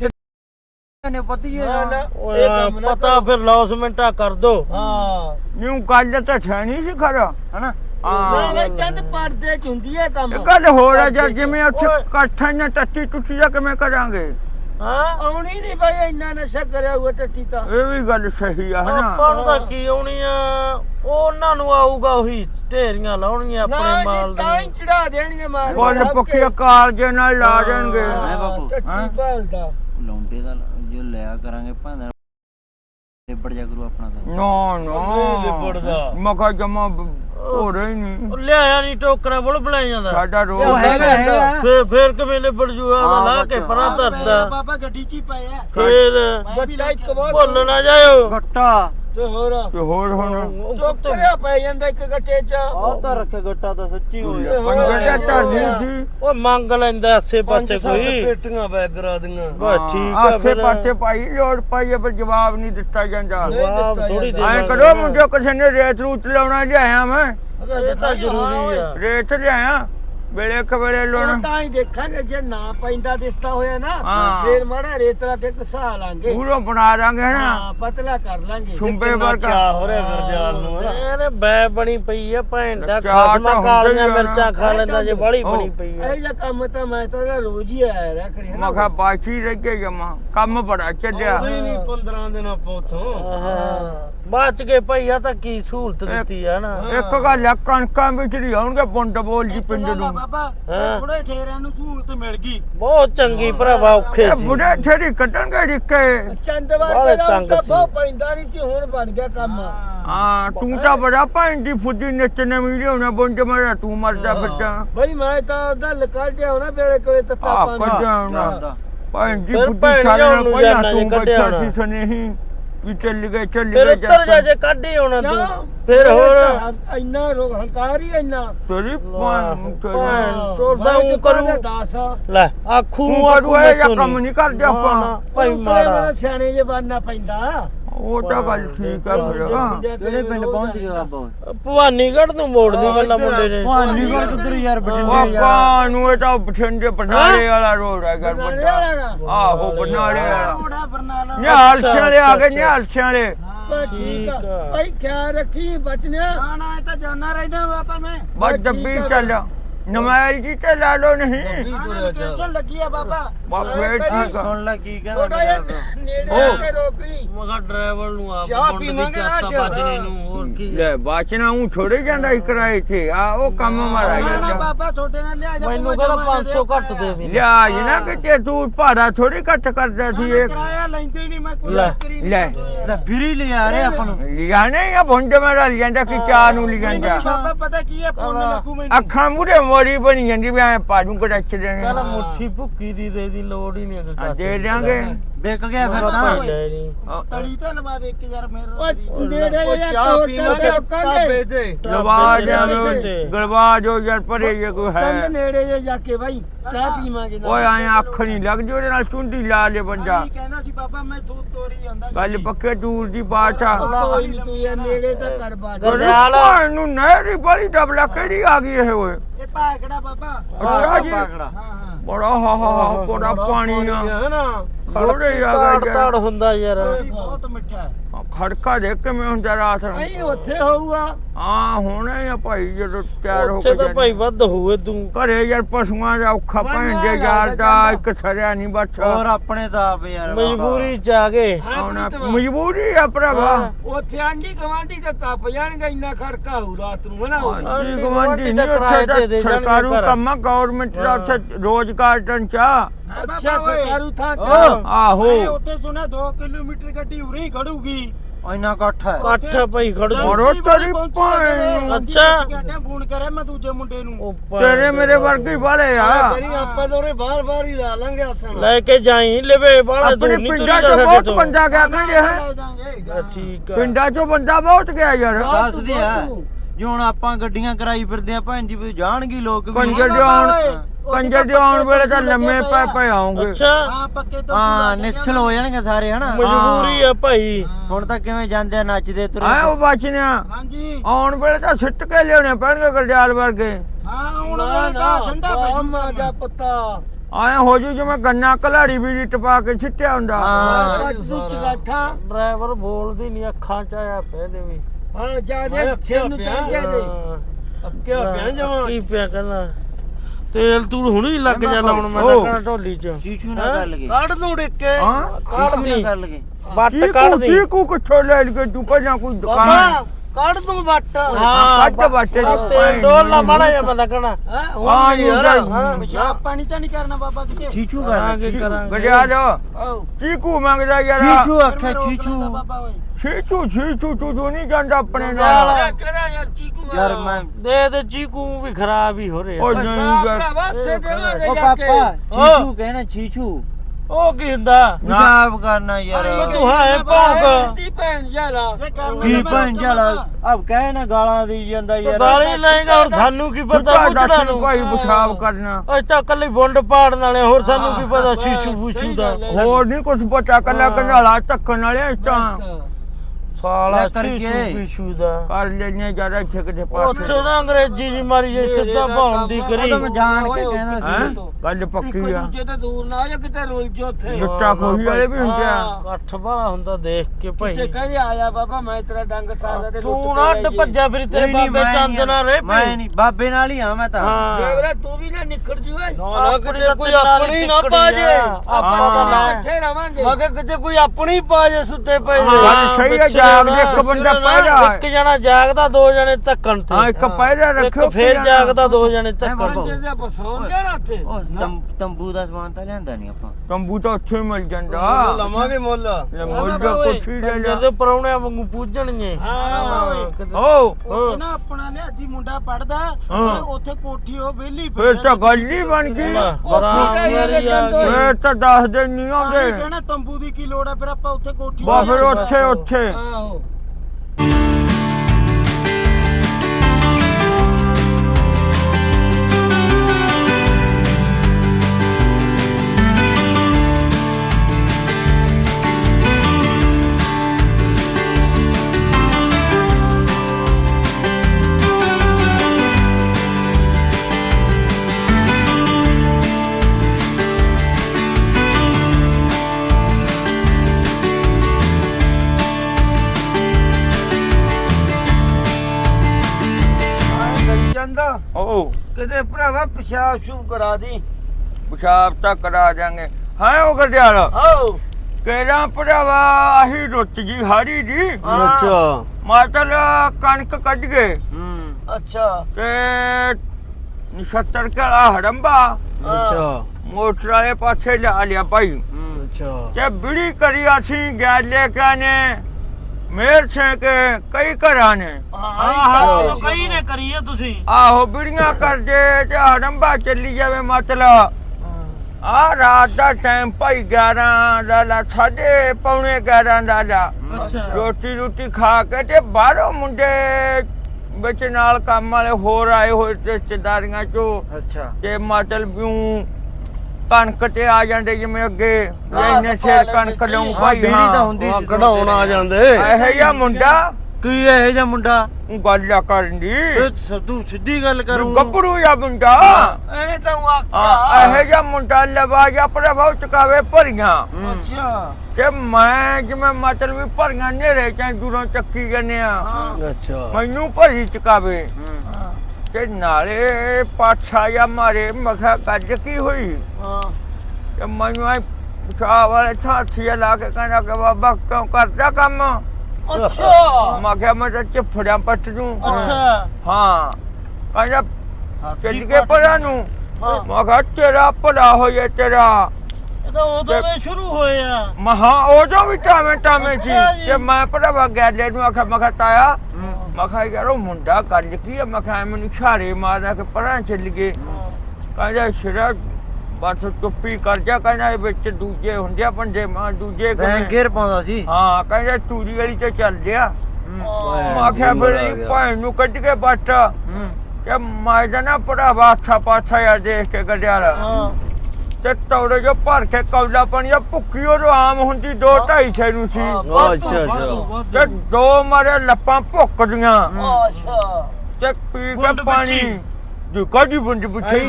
[SPEAKER 5] ਕਿੰਨੇ ਪਤੀ
[SPEAKER 2] ਨਾ ਨਾ
[SPEAKER 1] ਓਏ
[SPEAKER 2] ਇਹ ਕੰਮ ਨਾ
[SPEAKER 1] ਪਤਾ ਫਿਰ ਲੌਸਮੈਂਟਾਂ ਕਰ ਦੋ।
[SPEAKER 2] ਹਾਂ।
[SPEAKER 3] ਨਿਉ ਗੱਲ ਤਾਂ ਛਣੀ ਸੀ ਖਰਾ
[SPEAKER 5] ਹਨਾ?
[SPEAKER 2] ਮੈਂ
[SPEAKER 3] ਹਾਂ।
[SPEAKER 2] ਵੇ ਚੰਦ ਪਰਦੇ ਚ ਹੁੰਦੀ ਹੈ ਕੰਮ।
[SPEAKER 3] ਇਹ ਗੱਲ ਹੋਰ ਆ ਜਾਂ ਜਿਵੇਂ ਉੱਥੇ
[SPEAKER 1] ਓਏ।
[SPEAKER 3] ਇਕੱਠਾ ਨਾ ਟੱਟੀ ਟੁੱਟੀ ਜਾ ਕਿਵੇਂ ਕਰਾਂਗੇ?
[SPEAKER 1] ਹਾਂ
[SPEAKER 2] ਆਉਣੀ ਨਹੀਂ ਭਾਈ ਇੰਨਾ ਨਸ਼ਾ ਕਰਿਆ ਹੋਇਆ ਟੱਟੀ ਤਾਂ।
[SPEAKER 3] ਇਹ ਵੀ ਗੱਲ ਸਹੀ ਆ
[SPEAKER 1] ਆਪਾਂ
[SPEAKER 3] ਹਨਾ
[SPEAKER 1] ਨੂੰ ਤਾਂ ਕੀ ਆਉਣੀ ਆ? ਉਹਨਾਂ ਨੂੰ ਆਊਗਾ ਉਹੀ ਢੇਰੀਆਂ ਲਾਉਣੀਆਂ ਆਪਣੇ ਮਾਲ
[SPEAKER 2] ਤਾਂ ਹੀ
[SPEAKER 1] ਦੀਆਂ
[SPEAKER 2] ਚੜਾ ਦੇਣਗੇ
[SPEAKER 3] ਪੱਕੀ। ਕਾਲਜੇ ਨਾਲ ਲਾ ਦੇਣਗੇ।
[SPEAKER 5] ਹੈਂ ਬਾਪੂ?
[SPEAKER 2] ਟੱਟੀ
[SPEAKER 3] ਹੈਂ?
[SPEAKER 2] ਭਾਲਦਾ।
[SPEAKER 5] ਲੌਂਡੇ ਦਾ ਜੋ ਲਿਆ ਕਰਾਂਗੇ ਭਾਂਦਾ ਲਿਬੜ ਜਾ ਕਰੂ ਆਪਣਾ ਤਾਂ।
[SPEAKER 3] ਨੋ
[SPEAKER 4] ਨਹੀਂ ਲਿਬੜਦਾ।
[SPEAKER 3] ਨੋ ਮਖਾ ਜਮਾ ਹੋ ਰਹੀ ਨਹੀਂ।
[SPEAKER 1] ਉਹ ਲਿਆਇਆ ਨਹੀਂ ਟੋਕਰਾ ਬੁਲ ਬੁਲਾਈ ਜਾਂਦਾ।
[SPEAKER 3] ਸਾਡਾ
[SPEAKER 5] ਉਹ ਹੈਗਾ ਹੈਗਾ
[SPEAKER 1] ਫੇਰ ਫੇਰ ਕਿਵੇਂ ਲਿਬੜ ਜੂਗਾ ਉਹਦਾ ਲਾ ਕੇ। ਪਰਾਂ ਧਰਦਾ
[SPEAKER 2] ਬਾਬਾ ਗੱਡੀ ਚ ਹੀ ਪਏ ਆ।
[SPEAKER 1] ਫੇਰ
[SPEAKER 2] ਬੱਟਾ ਇੱਕ ਬਹੁਤ
[SPEAKER 1] ਭੁੱਲ ਨਾ ਜਾਇਓ।
[SPEAKER 5] ਗੱਟਾ।
[SPEAKER 2] ਤੇ ਹੋਰ?
[SPEAKER 3] ਤੇ ਹੋਰ ਹੁਣ?
[SPEAKER 1] ਉਹ
[SPEAKER 2] ਟੋਕਰਿਆ ਪੈ ਜਾਂਦਾ ਇੱਕ ਗੱਟੇ ਚ।
[SPEAKER 5] ਆਹ ਤਾਂ ਰੱਖੇ ਗੱਟਾ ਤਾਂ ਸੱਚੀ
[SPEAKER 2] ਹੋਰ?
[SPEAKER 3] ਪੰਜੇ ਧਰਦੀ ਸੀ
[SPEAKER 1] ਉਹ ਮੰਗ ਲੈਂਦਾ ਆਸੇ
[SPEAKER 4] ਪੰਜ
[SPEAKER 1] ਪਾਸੇ
[SPEAKER 4] ਸੱਤ
[SPEAKER 1] ਕੋਈ।
[SPEAKER 4] ਪੇਟੀਆਂ ਬੈਗ ਕਰਾ ਦੀਆਂ।
[SPEAKER 1] ਬਸ ਠੀਕ ਆ
[SPEAKER 3] ਆਸੇ ਪਾਸੇ ਪਾਈ ਲੋੜ ਪਾਈ ਪਰ ਜਵਾਬ ਨਹੀਂ ਦਿੱਤਾ ਜਾਂਦਾ।
[SPEAKER 1] ਜਵਾਬ ਥੋੜੀ। ਦੇ
[SPEAKER 3] ਐਂ ਕਰੋ ਮੁੰਡੇ ਕਿਸੇ ਨੇ ਰੇਤ ਰੂਤ ਲਾਉਣਾ ਲਿਆਇਆ ਮੈਂ।
[SPEAKER 1] ਇਹ ਤਾਂ ਜ਼ਰੂਰੀ ਆ।
[SPEAKER 3] ਰੇਤ ਲਿਆਇਆ। ਵੇਲੇ ਕਵੇਲੇ
[SPEAKER 2] ਹੁਣ
[SPEAKER 3] ਲਾਉਣਾ।
[SPEAKER 2] ਤਾਂ ਹੀ ਦੇਖਾਂਗੇ ਜੇ ਨਾ ਪੈਂਦਾ ਦਿਸਦਾ ਹੋਇਆ ਨਾ
[SPEAKER 3] ਹਾਂ।
[SPEAKER 2] ਫੇਰ ਮਾੜਾ ਰੇਤਰਾ ਤੇ ਘਸਾ ਲਾਂਗੇ।
[SPEAKER 3] ਪੂਰਾ ਬਣਾ ਦਾਂਗੇ ਨਾ?
[SPEAKER 2] ਹਾਂ ਪਤਲਾ ਕਰ ਲਾਂਗੇ।
[SPEAKER 3] ਛੁੰਬੇ ਵਰਗਾ।
[SPEAKER 4] ਹੋ ਰਿਹਾ ਗਰਜਾਲ ਨੂੰ
[SPEAKER 1] ਇਹਨੇ ਬੈ ਬਣੀ ਪਈ ਆ ਭੈਣ ਦਾ ਖਸਮਾ ਕਾਲੀਆਂ ਮਿਰਚਾਂ ਖਾ ਲੈਂਦਾ ਜੇ ਬਾਹਲੀ
[SPEAKER 3] ਉਹ।
[SPEAKER 1] ਬਣੀ ਪਈ ਆ।
[SPEAKER 2] ਇਹ ਜਿਹਾ ਕੰਮ ਤਾਂ ਮੈਂ ਤਾਂ ਰੋਜ਼ ਹੀ ਆਇਆ ਰਿਹਾ ਕਰੀ
[SPEAKER 3] ਮੈਂ ਕਿਹਾ ਬਾਚੀ ਰਹਿ ਕੇ ਜਮਾ। ਕੰਮ ਬੜਾ ਚੱਲਿਆ।
[SPEAKER 4] ਨਹੀਂ ਨਹੀਂ 15 ਦਿਨ ਆਪਾਂ ਉਥੋਂ।
[SPEAKER 1] ਹਾਂ। ਬਚ ਕੇ ਭਈ ਆ ਤਾਂ ਕੀ ਸਹੂਲਤ ਦਿੱਤੀ ਆ ਨਾ।
[SPEAKER 3] ਇੱਕ ਗੱਲ ਆ ਕਣਕਾਂ ਵਿੱਚ ਨਹੀਂ ਆਉਣਗੇ ਪੁੰਡ ਬੋਲ ਜੀ ਪਿੰਡ ਨੂੰ।
[SPEAKER 2] ਬਾਬਾ
[SPEAKER 1] ਹਾਂ।
[SPEAKER 2] ਥੋੜੇ ਠੇਰਿਆਂ ਨੂੰ ਸਹੂਲਤ ਮਿਲ ਗਈ।
[SPEAKER 1] ਬਹੁਤ ਚੰਗੀ ਭਰਾਵਾ ਔਖੇ ਸੀ।
[SPEAKER 3] ਬੁੜੇ ਛੇੜੀ ਕੱਢਣਗੇ ਰਿੱਕੇ
[SPEAKER 2] ਚੰਦਵਾਰ
[SPEAKER 1] ਬਾਹਲੇ
[SPEAKER 2] ਦਾ
[SPEAKER 1] ਤੰਗ
[SPEAKER 2] ਤਾਂ
[SPEAKER 1] ਸੀ।
[SPEAKER 2] ਬਹੁਤ ਪੈਂਦਾ ਨਹੀਂ ਸੀ ਹੁਣ ਬਣ ਗਿਆ ਕੰਮ।
[SPEAKER 3] ਹਾਂ ਤੂੰ ਤਾਂ ਬੜਾ ਭੈਣ ਦੀ ਫੁੱਦੀ ਨੱਚਣੇ ਵੀਡੀਓ ਨਾ ਬੁੰਡ ਮਰਿਆ ਤੂੰ ਮਰਦਾ ਫਿਰਦਾ।
[SPEAKER 2] ਬਈ ਮੈਂ ਤਾਂ ਉਹਦਾ ਜਿਹਾ ਹੋਣਾ ਮੇਰੇ ਕੋਲੇ ਤੱਤਾ
[SPEAKER 3] ਆ
[SPEAKER 2] ਪਾਣੀ
[SPEAKER 3] ਕੱਢਿਆ ਹੋਣਾ। ਭੈਣ ਦੀ
[SPEAKER 1] ਫਿਰ
[SPEAKER 3] ਫੁੱਦੀ
[SPEAKER 1] ਭੈਣ
[SPEAKER 3] ਛਾਲੇ
[SPEAKER 1] ਲਿਆਉਣ
[SPEAKER 3] ਨਾਲ
[SPEAKER 1] ਨੂੰ
[SPEAKER 3] ਪਹਿਲਾਂ
[SPEAKER 1] ਜਾਣਾ
[SPEAKER 3] ਤੂੰ
[SPEAKER 1] ਕੱਢਿਆ
[SPEAKER 3] ਬੱਚਾ ਸੀ
[SPEAKER 1] ਹੋਣਾ।
[SPEAKER 3] ਸੁਨੇਹੀ। ਵੀ ਚੱਲ ਗਏ ਚੱਲ
[SPEAKER 1] ਫਿਰ
[SPEAKER 3] ਗਏ
[SPEAKER 1] ਉੱਤਰ ਜਾ ਜੇ ਕੱਢ ਹੀ ਆਉਣਾ ਤੂੰ? ਫਿਰ ਹੋਰ।
[SPEAKER 2] ਇੰਨਾ ਰੋ ਹੰਕਾਰ ਹੀ ਇੰਨਾ।
[SPEAKER 3] ਤੇਰੀ ਭੈਣ
[SPEAKER 1] ਭੈਣ ਚੋਰਦਾ
[SPEAKER 2] ਮੈਂ
[SPEAKER 1] ਉਹ ਕਰੂ।
[SPEAKER 2] ਕਹਿੰਦਾ ਦਸ ਆ।
[SPEAKER 1] ਲੈ ਆਖੂ
[SPEAKER 3] ਤੂੰ ਆੜੂ ਇਹ ਜਿਹਾ ਕੰਮ ਨਹੀਂ ਕਰਦੇ ਆਪਾਂ
[SPEAKER 1] ਭਾਈ ਮਾੜਾ।
[SPEAKER 2] ਸਿਆਣੇ ਜੇ ਬਣਨਾ ਪੈਂਦਾ?
[SPEAKER 3] ਉਹ ਤਾਂ ਗੱਲ ਠੀਕ ਆ ਫਿਰ ਹਾਂ।
[SPEAKER 5] ਕਿਹੜੇ ਪਿੰਡ ਪਹੁੰਚ ਗਏ ਬਾਬਾ
[SPEAKER 1] ਭਵਾਨੀਗੜ੍ਹ ਨੂੰ ਮੋੜਨੀ ਪਹਿਲਾਂ ਮੁੰਡੇ ਨੇ।
[SPEAKER 5] ਭਾਨੀ ਕੋਲ ਕਿੱਧਰ ਯਾਰ ਬਠਿੰਡੇ ਯਾਰ?
[SPEAKER 3] ਆਪਾਂ ਨੂੰ ਇਹ ਤਾਂ ਬਠਿੰਡੇ ਬਨਾਲੇ ਵਾਲਾ ਰੋਡ ਹੈਗਾ
[SPEAKER 2] ਬਰਨਾਲੇ
[SPEAKER 3] ਵੱਡਾ।
[SPEAKER 2] ਵਾਲਾ?
[SPEAKER 3] ਆਹੋ ਬਨਾਲੇ ਵਾਲਾ।
[SPEAKER 2] ਰੋੜਾ ਬਰਨਾਲਾ
[SPEAKER 3] ਨਿਹਾਲ
[SPEAKER 1] ਅੱਛਾ,
[SPEAKER 3] ਸਿਆਲੇ ਆ ਗਏ
[SPEAKER 1] ਅੱਛਾ,
[SPEAKER 3] ਨਿਹਾਲ ਸਿਆਲੇ।
[SPEAKER 2] ਬਸ ਠੀਕ ਆ
[SPEAKER 1] ਠੀਕ ਆ।
[SPEAKER 2] ਭਾਈ ਖਿਆਲ ਰੱਖੀ ਬਚਨਿਆ। ਨਾ ਨਾ ਇਹ ਤਾਂ ਜਾਣਾ ਰਹਿਣਾ ਬਾਬਾ ਮੈਂ।
[SPEAKER 3] ਬਸ ਡੱਬੀ ਚੱਲ। ਨਮਾਇਲ ਜੀ ਤੇ ਲਾ ਲੋ ਨਹੀਂ।
[SPEAKER 4] ਵੀ
[SPEAKER 2] ਟੈਨਸ਼ਨ ਲੱਗੀ ਆ ਬਾਬਾ।
[SPEAKER 3] ਫੇਰ ਠੀਕ ਆ।
[SPEAKER 5] ਸੁਣ ਲੈ ਕੀ
[SPEAKER 2] ਛੋਟਾ
[SPEAKER 5] ਕਹਿੰਦਾ
[SPEAKER 2] ਜਿਹਾ
[SPEAKER 5] ਮੇਰਾ
[SPEAKER 2] ਨੇੜੇ ਆ ਕੇ ਰੋਕ ਲਈ
[SPEAKER 1] ਮਗਾ ਡਰਾਈਵਰ ਨੂੰ ਆਪ
[SPEAKER 4] ਚਾਹ
[SPEAKER 1] ਮੁੰਡੇ ਦੀ
[SPEAKER 4] ਪੀਵਾਂਗੇ ਨਾ
[SPEAKER 1] ਚਾਤਾ
[SPEAKER 4] ਅੱਜ।
[SPEAKER 1] ਵੱਜਣੇ ਨੂੰ ਹੋਰ ਕੀ।
[SPEAKER 3] ਲੈ ਬਾਚਨਾ ਉਹ ਛੋੜੇ ਜਾਂਦਾ ਹੀ ਕਿਰਾਏ ਤੇ ਆ ਉਹ ਕੰਮ ਮਾਰਾ
[SPEAKER 2] ਨਾ ਨਾ
[SPEAKER 3] ਜਾਂਦਾ
[SPEAKER 2] ਬਾਬਾ ਛੋਟੇ ਨਾਲ ਲਿਆ ਜਾ
[SPEAKER 1] ਮੈਨੂੰ ਕਹਿੰਦਾ 500 ਘੱਟ ਦੇ ਦੇ
[SPEAKER 3] ਲਿਆ ਜੀ ਨਾ ਕਿ ਤੂੰ ਭਾੜਾ ਥੋੜੀ ਘੱਟ ਕਰਦਾ ਸੀ ਇਹ।
[SPEAKER 2] ਕਿਰਾਇਆ ਲੈਂਦੇ ਹੀ ਨਹੀਂ ਮੈਂ ਕੋਈ
[SPEAKER 1] ਲੈ,
[SPEAKER 2] ਚੱਕਰ ਹੀ ਨਹੀਂ
[SPEAKER 3] ਲੈ।
[SPEAKER 5] ਲੈ ਫਿਰੀ ਲਿਆ ਰਹੇ ਆਪਾਂ ਨੂੰ।
[SPEAKER 3] ਲਿਆਣੇ ਜਾਂ ਭੁੰਡ ਮੇਰਾ ਲਿਆਂਦਾ ਕਿ ਚਾਹ ਨੂੰ ਲਿਆਂਦਾ।
[SPEAKER 2] ਬਾਬਾ ਪਤਾ ਕੀ ਹੈ ਪੁੰਨ ਲੱਗੂ ਮੈਨੂੰ।
[SPEAKER 3] ਅੱਖਾਂ ਮੂਰੇ ਬੋਰੀ ਬਣੀ ਜਾਂਦੀ ਵੀ ਐ ਪਾਜੂ ਕੜਾਚ ਦੇਣੇ।
[SPEAKER 1] ਕਹਿੰਦਾ ਮੁੱਠੀ ਭੁੱਕੀ ਦੀ ਦੇ ਦੀ ਲੋੜ ਹੀ ਨਹੀਂ
[SPEAKER 3] ਹਾਂ, ਦੇ ਦਿਆਂਗੇ।
[SPEAKER 5] ਵਿਕ ਗਿਆ ਫਿਰ
[SPEAKER 1] ਭਾਈ
[SPEAKER 5] ਤਾਂ।
[SPEAKER 1] ਲੈ ਨਹੀਂ।
[SPEAKER 2] ਤਲੀ ਤਾਂ ਲਵਾ ਦੇ ਇੱਕ ਯਾਰ ਮੇਰੇ
[SPEAKER 4] ਉਹ
[SPEAKER 2] ਨੇੜੇ ਜਿਹਾ
[SPEAKER 4] ਚਾਹ
[SPEAKER 2] ਟੋਟਾ ਚੌਕਾਂਗੇ
[SPEAKER 4] ਢਾਬੇ ਤੇ।
[SPEAKER 3] ਗਲਵਾ
[SPEAKER 1] ਤੇ।
[SPEAKER 3] ਜਾਓ ਗਲਵਾ ਜੋ ਯਾਰ ਪਰੇ ਜੇ ਕੋਈ ਹੈ।
[SPEAKER 2] ਨੇੜੇ ਜੇ ਜਾ ਕੇ ਬਾਈ ਚਾਹ ਪੀਵਾਂਗੇ ਨਾਲ।
[SPEAKER 3] ਓਏ ਐ ਅੱਖ ਨਹੀਂ ਲੱਗਦੀ ਉਹਦੇ ਨਾਲ ਚੁੰਡੀ ਲਾ ਲੇ ਬੰਦਾ।
[SPEAKER 2] ਆਹੀ ਕਹਿੰਦਾ ਸੀ ਬਾਬਾ ਮੈਂ ਤੂੰ ਤੋਰੀ ਜਾਂਦਾ
[SPEAKER 3] ਗੱਲ ਪੱਕੇ ਦੂਰ ਦੀ ਬਾਤ ਆ
[SPEAKER 2] ਕੋਈ ਤੂੰ ਯਾਰ ਨੇੜੇ ਤਾਂ ਕਰ ਬਾਤ
[SPEAKER 3] ਨੂੰ ਨਹਿਰੀ ਬੜੀ ਡਬਲਾ ਕਿਹੜੀ ਆ ਗਈ ਇਹ ਓਏ?
[SPEAKER 2] ਇਹ ਭਾਖੜਾ ਬਾਬਾ?
[SPEAKER 3] ਜੀ।
[SPEAKER 2] ਹਾਂ ਹਾਂ।
[SPEAKER 3] ਬੜਾ ਹਾ ਹਾ ਹਾ ਬੜਾ ਪਾਣੀ ਆ।
[SPEAKER 4] ਹੈ ਨਾ?
[SPEAKER 3] ਥੋੜੇ
[SPEAKER 1] ਤਾੜ
[SPEAKER 3] ਜਗ੍ਹਾ
[SPEAKER 1] ਤਾੜ ਹੁੰਦਾ ਯਾਰ।
[SPEAKER 2] ਬਹੁਤ ਮਿੱਠਾ ਹੈ।
[SPEAKER 3] ਖੜਕਾ ਦੇਖ ਕਿਵੇਂ ਹੁੰਦਾ ਰਾਤ ਨੂੰ?
[SPEAKER 2] ਅਈ ਉੱਥੇ ਹੋਊਗਾ।
[SPEAKER 3] ਹਾਂ ਹੁਣ ਆ ਭਾਈ ਜਦੋਂ ਤਿਆਰ ਹੋ
[SPEAKER 1] ਉੱਥੇ
[SPEAKER 3] ਕੇ
[SPEAKER 1] ਤਾਂ
[SPEAKER 3] ਜਾਂਦੇ।
[SPEAKER 1] ਭਾਈ ਵੱਧ ਹੋਏ ਤੂੰ
[SPEAKER 3] ਘਰੇ ਯਾਰ ਪਸ਼ੂਆਂ ਦਾ ਔਖਾ ਭੈਣ ਦੇ ਯਾਰ ਦਾ ਇੱਕ ਸਰਿਆ ਨਹੀਂ ਬੱਚ
[SPEAKER 5] ਹੋਰ ਆਪਣੇ ਤਾਂ ਆਪ ਯਾਰ
[SPEAKER 1] ਮਜਬੂਰੀ ਚ ਆ ਗਏ।
[SPEAKER 3] ਹੁਣ ਮਜਬੂਰੀ ਆ ਭਰਾਵਾ।
[SPEAKER 2] ਉੱਥੇ ਆਂਢੀ ਗਵਾਂਢੀ ਤਾਂ ਤੱਪ ਜਾਣਗੇ ਇੰਨਾ ਖੜਕਾ ਹੋਊ ਰਾਤ ਨੂੰ ਹਨਾ?
[SPEAKER 3] ਜੀ ਗਵਾਂਢੀ ਨਹੀਂ ਉੱਥੇ
[SPEAKER 1] ਤੇ ਦੇ
[SPEAKER 3] ਤਾਂ ਸਰਕਾਰੂ। ਕੰਮ ਗਵਰਨਮੈਂਟ ਦਾ ਉੱਥੇ ਰੋਜ਼ਗਾਰ ਟੰਚਾ
[SPEAKER 2] ਅੱਛਾ ਸਰਕਾਰੂ ਥਾਂ
[SPEAKER 3] ਆਹੋ।
[SPEAKER 2] ਮੈਂ ਉੱਥੇ ਸੁਣਿਆ 2 ਕਿਲੋਮੀਟਰ ਗੱਡੀ ਉਰੇ ਹੀ ਖੜੂਗੀ।
[SPEAKER 5] ਇੰਨਾ ਇਕੱਠ ਹੈ।
[SPEAKER 1] ਇਕੱਠ ਭਾਈ ਖੜ। ਜਾ
[SPEAKER 3] ਉਹ ਤੇਰੀ ਭੈਣ
[SPEAKER 1] ਅੱਛਾ।
[SPEAKER 2] ਫੋਨ ਕਰਿਆ ਮੈਂ ਦੂਜੇ ਮੁੰਡੇ ਨੂੰ।
[SPEAKER 1] ਭਾਈ
[SPEAKER 3] ਤੇਰੇ ਮੇਰੇ ਵਰਗੇ ਵਾਲੇ ਆ।
[SPEAKER 4] ਤੇਰੀ ਆਪਾਂ ਦੋਰੇ ਬਾਰ ਬਾਰ ਹੀ ਲਾ ਲਾਂਗੇ ਆਸਣ
[SPEAKER 1] ਲੈ ਕੇ ਜਾਈ ਲਵੇ ਬਾਹਲਾ ਦੂਰ ਨਹੀਂ
[SPEAKER 3] ਚੋਂ
[SPEAKER 1] ਸਾਡੇ
[SPEAKER 3] ਬਹੁਤ ਬੰਦਾ ਗਿਆ ਕਹਿੰਦੇ ਹੈ
[SPEAKER 1] ਠੀਕ ਆ।
[SPEAKER 3] ਪਿੰਡਾਂ ਚੋਂ ਬੰਦਾ ਬਹੁਤ ਗਿਆ ਯਾਰ।
[SPEAKER 5] ਦੱਸਦੇ ਆ। ਜੇ ਹੁਣ ਆਪਾਂ ਗੱਡੀਆਂ ਕਰਾਈ ਫਿਰਦੇ ਆ ਭੈਣ ਜੀ ਜਾਣਗੇ ਲੋਕ ਵੀ।
[SPEAKER 3] ਕੰਜਰ ਆਉਣ ਕੰਜਰ ਦੇ ਆਉਣ ਵੇਲੇ ਤਾਂ ਲੰਮੇ ਪੈ ਪੈ ਆਉਂਗੇ।
[SPEAKER 1] ਅੱਛਾ
[SPEAKER 2] ਹਾਂ ਪੱਕੇ ਤੋਂ
[SPEAKER 5] ਹਾਂ ਨਿਸਲ ਹੋ ਜਾਣਗੇ ਸਾਰੇ ਹਨਾ?
[SPEAKER 1] ਮਜਬੂਰੀ ਆ ਭਾਈ।
[SPEAKER 5] ਹੁਣ ਤਾਂ ਕਿਵੇਂ ਜਾਂਦੇ ਆ ਨੱਚਦੇ ਤੁਰੇ
[SPEAKER 3] ਆਏ ਉਹ ਬਚਨਿਆ
[SPEAKER 2] ਹਾਂਜੀ।
[SPEAKER 3] ਆਉਣ ਵੇਲੇ ਤਾਂ ਸਿੱਟ ਕੇ ਲਿਆਉਣੇ ਪੈਣਗੇ ਗਰਜਾਲ ਵਰਗੇ।
[SPEAKER 2] ਹਾਂ ਹੁਣ ਵੇਲੇ ਤਾਂ ਠੰਡਾ ਪੈ ਜੂਗਾ।
[SPEAKER 1] ਜਾ ਪਤਾ।
[SPEAKER 3] ਆਏ ਹੋ ਜੂ ਜਿਵੇਂ ਗੰਨਾ ਕਲਾੜੀ ਵੀ ਟਪਾ ਕੇ ਛਿੱਟਿਆ ਹੁੰਦਾ।
[SPEAKER 5] ਹਾਂ
[SPEAKER 2] ਚਗਾਠਾ
[SPEAKER 1] ਡਰਾਈਵਰ ਬੋਲਦੀ ਨਹੀਂ ਅੱਖਾਂ ਚ ਆਇਆ ਪਹਿਲੇ ਵੀ।
[SPEAKER 2] ਹਾਂ
[SPEAKER 4] ਆਇਆ
[SPEAKER 2] ਗਿਆ ਦੇ।
[SPEAKER 1] ਹਾਂ।
[SPEAKER 4] ਅੱਕਿਆ ਪਿਆ ਜਮਾ
[SPEAKER 1] ਕੀ ਪਿਆ ਕਹਿੰਦਾ। ਤੇਲ ਤੂੰ ਹੁਣੀ ਲੱਗ ਜਾ ਲਾਉਣ ਮੈਂ। ਤਾਂ ਢੋਲੀ ਚ।
[SPEAKER 5] ਚੀਚੂ ਨਾ ਕਰ ਲਗੇ
[SPEAKER 4] ਕੱਢ ਦੂੰ ਡਿੱਕੇ।
[SPEAKER 3] ਹਾਂ?
[SPEAKER 1] ਕੱਢ ਦੀ
[SPEAKER 5] ਲਗੇ
[SPEAKER 1] ਬੱਟ
[SPEAKER 3] ਚੀਕੂ
[SPEAKER 1] ਕੱਢ ਦੀ
[SPEAKER 3] ਚੀਕੂ ਕਿੱਥੋਂ ਲੈ ਕੇ ਤੂੰ ਪਹਿਲਾਂ ਕੋਈ ਦੁਕਾਨ
[SPEAKER 4] ਕੱਢ ਦੂੰ ਵੱਟ।
[SPEAKER 3] ਕੱਢ ਬੱਟੇ ਦੀ
[SPEAKER 1] ਤੇ ਡੋਲ ਮਾੜਾ ਜਿਹਾ ਮੈਂ ਲੱਗਣਾ
[SPEAKER 2] ਹਾਂ
[SPEAKER 3] ਹਾਂ ਯਾਰ
[SPEAKER 2] ਪਿਸ਼ਾਬ ਪਾਣੀ ਤਾਂ ਨਹੀਂ ਕਰਨਾ ਬਾਬਾ ਕਿਤੇ।
[SPEAKER 5] ਚੀਚੂ ਕਰ
[SPEAKER 1] ਕਰਾਂਗੇ।
[SPEAKER 3] ਗੜਿਆ ਜਾ ਚੀਕੂ ਮੰਗਦਾ ਯਾਰ।
[SPEAKER 5] ਚੀਚੂ
[SPEAKER 2] ਰੋਕ
[SPEAKER 5] ਚੀਚੂ।
[SPEAKER 3] ਚੀਚੂ ਚੀਚੂ ਤੂੰ ਤੂੰ ਨਹੀਂ ਜਾਂਦਾ ਆਪਣੇ ਨਾਲ।
[SPEAKER 2] ਯਾਰ ਚੀਕੂ
[SPEAKER 5] ਯਾਰ ਮੈਂ
[SPEAKER 1] ਦੇ ਦੇ ਚੀਕੂ ਵੀ ਖਰਾਬ ਹੀ ਹੋ ਰਿਹਾ।
[SPEAKER 3] ਉਹ ਨਹੀਂ ਯਾਰ
[SPEAKER 5] ਉਹ
[SPEAKER 2] ਜਾ
[SPEAKER 5] ਪਾਪਾ ਚੀਚੂ ਕਹਿਣਾ ਚੀਚੂ।
[SPEAKER 1] ਉਹ ਕੀ ਹੁੰਦਾ?
[SPEAKER 5] ਪਿਸ਼ਾਬ ਕਰਨਾ ਯਾਰ।
[SPEAKER 1] ਉਹ ਤੂੰ ਹੈ ਭੌਂਕ
[SPEAKER 2] ਸਿੱਧੀ ਭੈਣ ਜਾਲਾ
[SPEAKER 5] ਕੀ ਭੈਣ ਜਾਲਾ। ਅਬ ਕਹੇ ਨਾ ਗਾਲਾਂ ਦੀ ਜਾਂਦਾ
[SPEAKER 1] ਤੂੰ
[SPEAKER 5] ਯਾਰ।
[SPEAKER 1] ਗਾਲੀ ਲਾਏਗਾ ਹੋਰ ਸਾਨੂੰ ਕੀ ਪਤਾ?
[SPEAKER 3] ਦੱਸ
[SPEAKER 1] ਨੂੰ
[SPEAKER 3] ਭਾਈ ਪਿਸ਼ਾਬ ਕਰਨਾ।
[SPEAKER 1] ਓਏ ਤਾਂ ਕੱਲੀ ਬੁੰਡ ਪਾੜਨ ਵਾਲੇ ਹੋਰ ਸਾਨੂੰ ਕੀ ਪਤਾ? ਸ਼ੀਸ਼ੂ ਬੂਸ਼ੂ ਦਾ।
[SPEAKER 3] ਹੋਰ ਨਹੀਂ ਕੁਝ ਪਤਾ ਕੱਲਾ ਕੰਝਾਲਾ ਧੱਕਣ ਵਾਲੇ ਇਸ ਤਾਂ
[SPEAKER 1] ਸਾਲਾ
[SPEAKER 5] ਕਰਕੇ।
[SPEAKER 1] ਬੂਸ਼ੂ ਦਾ।
[SPEAKER 3] ਕਰ ਲੈਣੇ ਜ਼ਿਆਦਾ ਇੱਥੇ ਕਿਤੇ ਪਾਸੇ।
[SPEAKER 1] ਉੱਥੇ ਨਾ ਅੰਗਰੇਜ਼ੀ ਦੀ ਮਾਰੀ ਜੇ ਸਿੱਧਾ ਭਾਉਣ ਦੀ ਕਰੀ।
[SPEAKER 5] ਉਹ ਤਾਂ ਮੈਂ ਜਾਣ ਕੇ ਕਹਿੰਦਾ
[SPEAKER 3] ਗੱਲ ਪੱਕੀ ਆ।
[SPEAKER 2] ਦੂਜੇ ਤੋਂ ਦੂਰ ਨਾ ਜਾ ਕਿਤੇ ਰੁਲ ਜਾ ਉੱਥੇ।
[SPEAKER 3] ਲੁੱਟਾ ਖੋਹੀ ਵਾਲੇ ਵੀ ਹੁੰਦੇ ਆ।
[SPEAKER 1] ਇਕੱਠ ਵਾਲਾ ਹੁੰਦਾ ਦੇਖ ਕੇ
[SPEAKER 2] ਤੇ
[SPEAKER 1] ਭਾਈ
[SPEAKER 2] ਕਹੇ ਆਇਆ ਬਾਬਾ ਮੈਂ ਤੇਰਾ ਡੰਗ ਸਾਦਾ ਤੇ
[SPEAKER 1] ਤੂੰ ਨਾ ਅੱਡ ਭੱਜਿਆ ਫਿਰ ਤੇਰੇ ਬਾਬੇ
[SPEAKER 5] ਮੈਂ
[SPEAKER 1] ਚੰਦ ਨਾ ਰਹਿ
[SPEAKER 5] ਮੈਂ
[SPEAKER 1] ਪਈ
[SPEAKER 5] ਨਹੀਂ ਬਾਬੇ ਨਾਲ ਹੀ ਆ ਮੈਂ ਤਾਂ।
[SPEAKER 1] ਹਾਂ।
[SPEAKER 2] ਤੂੰ ਵੀ ਨਾ ਨਿਖੜ ਜੀ ਓਏ।
[SPEAKER 4] ਨਾ ਨਾ ਕਿਤੇ ਕੋਈ ਆਪਣੀ ਨਾ ਪਾ ਜੇ
[SPEAKER 1] ਆਪਾਂ ਤਾਂ
[SPEAKER 2] ਇਕੱਠੇ ਰਵਾਂਗੇ।
[SPEAKER 4] ਮੈਂ ਕਿਹਾ ਕਿਤੇ ਕੋਈ ਆਪਣੀ ਪਾ ਜੇ ਸੁੱਤੇ ਪਏ।
[SPEAKER 3] ਗੱਲ ਸਹੀ ਹੈ ਜਾਗ ਦੇ ਇੱਕ ਬੰਦਾ ਪਹਿਰਾ
[SPEAKER 1] ਇੱਕ ਜਣਾ ਜਾਗਦਾ ਦੋ ਜਣੇ ਧੱਕਣ ਤੇ।
[SPEAKER 3] ਹਾਂ ਇੱਕ ਪਹਿਰਾ ਰੱਖਿਓ
[SPEAKER 1] ਫੇਰ ਜਾਗਦਾ ਦੋ ਜਣੇ ਧੱਕਣ।
[SPEAKER 2] ਜਾਣਾ ਉੱਥੇ।
[SPEAKER 5] ਤੰ- ਤੰਬੂ ਦਾ ਸਮਾਨ ਤਾਂ ਲਿਆਂਦਾ ਨਹੀਂ ਆਪਾਂ।
[SPEAKER 3] ਤੰਬੂ ਤਾਂ ਉੱਥੇ ਹੀ ਮਿਲ ਜਾਂਦਾ।
[SPEAKER 4] ਲਵਾਂਗੇ ਮੁੱਲ।
[SPEAKER 3] ਲੈ ਮੁੱਲ ਦਾ ਕੁਛ ਹੀ ਲੈ
[SPEAKER 1] ਕੰਜਰ
[SPEAKER 3] ਜਾ।
[SPEAKER 1] ਦੇ ਪਰੌਣਿਆਂ ਵਾਂਗੂ ਪੂਜਣਗੇ
[SPEAKER 2] ਹਾਂ
[SPEAKER 3] ਓ
[SPEAKER 2] ਉੱਥੇ ਨਾ ਆਪਣਾ ਲਿਆਜੀ ਮੁੰਡਾ ਪੜਦਾ
[SPEAKER 3] ਹਾਂ।
[SPEAKER 2] ਉੱਥੇ ਕੋਠੀ ਉਹ ਵਿਹਲੀ ਪਈ
[SPEAKER 3] ਫੇਰ। ਤਾਂ ਗੱਲ ਹੀ ਬਣ ਗਈ। ਫੇਰ ਤਾਂ ਦੱਸ ਦੇ ਨਹੀਂ ਆਉਂਦੇ
[SPEAKER 2] ਤੰਬੂ ਦੀ ਕੀ ਲੋੜ ਆ ਫਿਰ ਆਪਾਂ ਉੱਥੇ ਕੋਠੀ
[SPEAKER 3] ਬਾ ਫਿਰ
[SPEAKER 2] ਬਣਾ
[SPEAKER 3] ਉੱਥੇ ਉੱਥੇ।
[SPEAKER 2] ਆਹੋ
[SPEAKER 4] ਕਿਤੇ ਭਰਾਵਾ ਪਿਸ਼ਾਬ ਸ਼ੁਭ ਕਰਾ ਦੀ।
[SPEAKER 3] ਪਿਸ਼ਾਬ ਤਾਂ ਕਰਾ ਜਾਾਂਗੇ ਹਾਂ ਉਹ ਗੜਿਆਲ
[SPEAKER 4] ਆਓ।
[SPEAKER 3] ਕਿਹੜਾ ਭਰਾਵਾ? ਆਹੀ ਰੁੱਤ ਜੀ ਹਾੜੀ ਜੀ।
[SPEAKER 4] ਅੱਛਾ।
[SPEAKER 3] ਮਾਤਲ ਕਣਕ ਕੱਢ ਗਏ
[SPEAKER 5] ਹੂੰ।
[SPEAKER 4] ਅੱਛਾ।
[SPEAKER 3] ਤੇ ਨਛੱਤਰ ਕਲਾ ਹੜੰਬਾ।
[SPEAKER 4] ਅੱਛਾ।
[SPEAKER 3] ਮੋਟਰ ਵਾਲੇ ਪਾਸੇ ਲਿਆ ਲਿਆ ਭਾਈ।
[SPEAKER 5] ਹੂੰ
[SPEAKER 4] ਅੱਛਾ।
[SPEAKER 3] ਤੇ ਬਿੜੀ ਕਰੀ ਅਸੀਂ ਗੈਲੇ ਕਾਨੇ ਮੇਰ ਸੇ ਕੇ ਕਈ ਘਰਾਂ ਨੇ।
[SPEAKER 1] ਹਾਂ ਹਾਂ ਕਈ ਨੇ ਕਰੀ ਹੈ ਤੁਸੀਂ।
[SPEAKER 3] ਆਹੋ ਬਿੜੀਆਂ ਕਰਦੇ ਤੇ ਹੜੰਬਾ ਚੱਲੀ ਜਾਵੇ ਮਤਲਬ ਆ ਰਾਤ ਦਾ ਟਾਈਮ ਭਾਈ 11 ਦਾ ਲਾ ਸਾਢੇ ਪੌਣੇ 11 ਦਾ
[SPEAKER 1] ਅੱਛਾ।
[SPEAKER 3] ਰੋਟੀ ਰੋਟੀ ਖਾ ਕੇ ਤੇ ਬਾਹਰੋਂ ਮੁੰਡੇ ਵਿੱਚ ਨਾਲ ਕੰਮ ਵਾਲੇ ਹੋਰ ਆਏ ਹੋਏ ਰਿਸ਼ਤੇਦਾਰੀਆਂ ਚੋਂ।
[SPEAKER 5] ਅੱਛਾ।
[SPEAKER 3] ਤੇ ਮਤਲਬ ਨੂੰ ਕਣਕ ਤੇ ਆ ਜਾਂਦੇ ਜਿਵੇਂ ਅੱਗੇ ਇੰਨੇ ਸ਼ੇਰ ਕਣਕ
[SPEAKER 5] ਹਾਂ,
[SPEAKER 3] ਭਾਈ
[SPEAKER 5] ਬੀੜੀ ਤਾਂ ਹੁੰਦੀ
[SPEAKER 4] ਆ
[SPEAKER 5] ਸੀ
[SPEAKER 4] ਕਢਾਉਣ ਆ ਜਾਂਦੇ?
[SPEAKER 3] ਇਹ ਜਿਹਾ ਮੁੰਡਾ?
[SPEAKER 5] ਕੀ ਇਹ ਜਿਹਾ ਮੁੰਡਾ?
[SPEAKER 3] ਗੱਲ ਕਰਨ ਦੀ
[SPEAKER 5] ਇਹ ਸੱਦੂ ਸਿੱਧੀ ਗੱਲ ਕਰੂੰ।
[SPEAKER 3] ਗੱਭਰੂ ਜਾਂ ਮੁੰਡਾ।
[SPEAKER 2] ਐ ਤਾਂ ਆਖਿਆ
[SPEAKER 3] ਇਹ ਜਿਹਾ ਮੁੰਡਾ ਲਵਾ ਜਾਂ ਆਪਣੇ ਭਾਉ ਚਕਾਵੇ ਭਰੀਆਂ।
[SPEAKER 2] ਅੱਛਾ।
[SPEAKER 3] ਤੇ ਮੈਂ ਜਿਵੇਂ ਮਤਲਬ ਵੀ ਭਰੀਆਂ ਨੇਰੇ ਚਾਂ ਦੂਰੋਂ ਚੱਕੀ ਗੰਨੇ ਆ।
[SPEAKER 4] ਅੱਛਾ।
[SPEAKER 3] ਮੈਨੂੰ ਭਰੀ ਚਕਾਵੇ। ਤੇ ਨਾਲੇ ਪਾਛਾ ਜਾਂ ਮਾਰੇ ਮਖਾ ਗੱਜ ਕੀ ਹੋਈ?
[SPEAKER 1] ਹਾਂ।
[SPEAKER 3] ਤੇ ਮੈਨੂੰ ਆਈ ਸ਼ਾਹ ਵਾਲੇ ਛਾਥੀਆ ਲਾ ਕੇ ਕਹਿੰਦਾ ਕਿ ਬਾਬਾ ਕਿਉਂ ਕਰਦਾ ਕੰਮ?
[SPEAKER 1] ਅੱਛਾ।
[SPEAKER 3] ਮੈਂ ਕਿਹਾ ਮੈਂ ਤਾਂ ਚਿਫੜਿਆ ਪੱਟ
[SPEAKER 1] ਅੱਛਾ।
[SPEAKER 3] ਹਾਂ। ਕਹਿੰਦਾ ਚੱਲ ਕੇ ਪਰਾਂ ਨੂੰ? ਮੈਂ ਕਿਹਾ ਤੇਰਾ ਭਲਾ ਹੋਏ ਤੇਰਾ।
[SPEAKER 1] ਇਹ ਤਾਂ ਉਦੋਂ ਦੇ ਸ਼ੁਰੂ ਹੋਏ ਆ।
[SPEAKER 3] ਮਹਾ ਉਦੋਂ ਵੀ ਟਾਵੇਂ ਟਾਵੇਂ ਸੀ।
[SPEAKER 1] ਜੀ।
[SPEAKER 3] ਤੇ ਮੈਂ ਭਰਾਵਾ ਗੈਲੇ ਨੂੰ ਆਖਿਆ ਮੈਂ ਕਿਹਾ ਤਾਇਆ ਮੈਂ ਕਿਹਾ ਯਾਰ ਉਹ ਮੁੰਡਾ ਗੱਲ ਕੀ ਆ? ਮੈਂ ਕਿਹਾ ਮੈਨੂੰ ਛਾੜੇ ਮਾਰਦਾ ਕਿ ਪਰਾਂ ਚੱਲ ਗਏ। ਕਹਿੰਦਾ ਸ਼ਰਾ ਬਸ ਚੁੱਪੀ ਕਰ ਜਾ ਕਹਿੰਦਾ ਇਹ ਵਿੱਚ ਦੂਜੇ ਹੁੰਦੇ ਆ ਪੰਜੇ ਮਾਂ ਦੂਜੇ ਕਿਵੇਂ?
[SPEAKER 5] ਗੇਰ ਪਾਉਂਦਾ ਸੀ।
[SPEAKER 3] ਹਾਂ ਕਹਿੰਦਾ ਤੂੜੀ ਵਾਲੀ ਤੇ ਚੱਲ
[SPEAKER 1] ਹਾਂ।
[SPEAKER 3] ਮੈਂ ਆਖਿਆ ਬੜੀ
[SPEAKER 4] ਗਿਆ।
[SPEAKER 3] ਭਾਈ ਨੂੰ ਕੱਢ ਕੇ ਬੱਟ
[SPEAKER 5] ਹੂੰ।
[SPEAKER 3] ਤੇ ਮੈਂ ਜਨਾ ਭਰਾਵਾ ਅੱਛਾ ਪਾਛਾ ਯਾਰ ਦੇਖ ਕੇ ਗੱਡਿਆ
[SPEAKER 1] ਹਾਂ।
[SPEAKER 3] ਤੇ ਤੌੜੇ ਜੋ ਭਰ ਕੇ ਕੌਲਾ ਪਾਣੀ ਆ ਭੁੱਕੀ ਉਹ ਆਮ ਹੁੰਦੀ 2 250 ਨੂੰ ਸੀ।
[SPEAKER 4] ਅੱਛਾ, ਅੱਛਾ।
[SPEAKER 3] ਤੇ ਦੋ ਮਾਰੇ ਲੱਪਾਂ ਭੁੱਕਦੀਆਂ।
[SPEAKER 1] ਅੱਛਾ।
[SPEAKER 3] ਤੇ ਪੀ ਕੇ ਪਾਣੀ। ਜੋ ਕਾਜੀ ਬੁੰਡ ਪੁੱਛੇ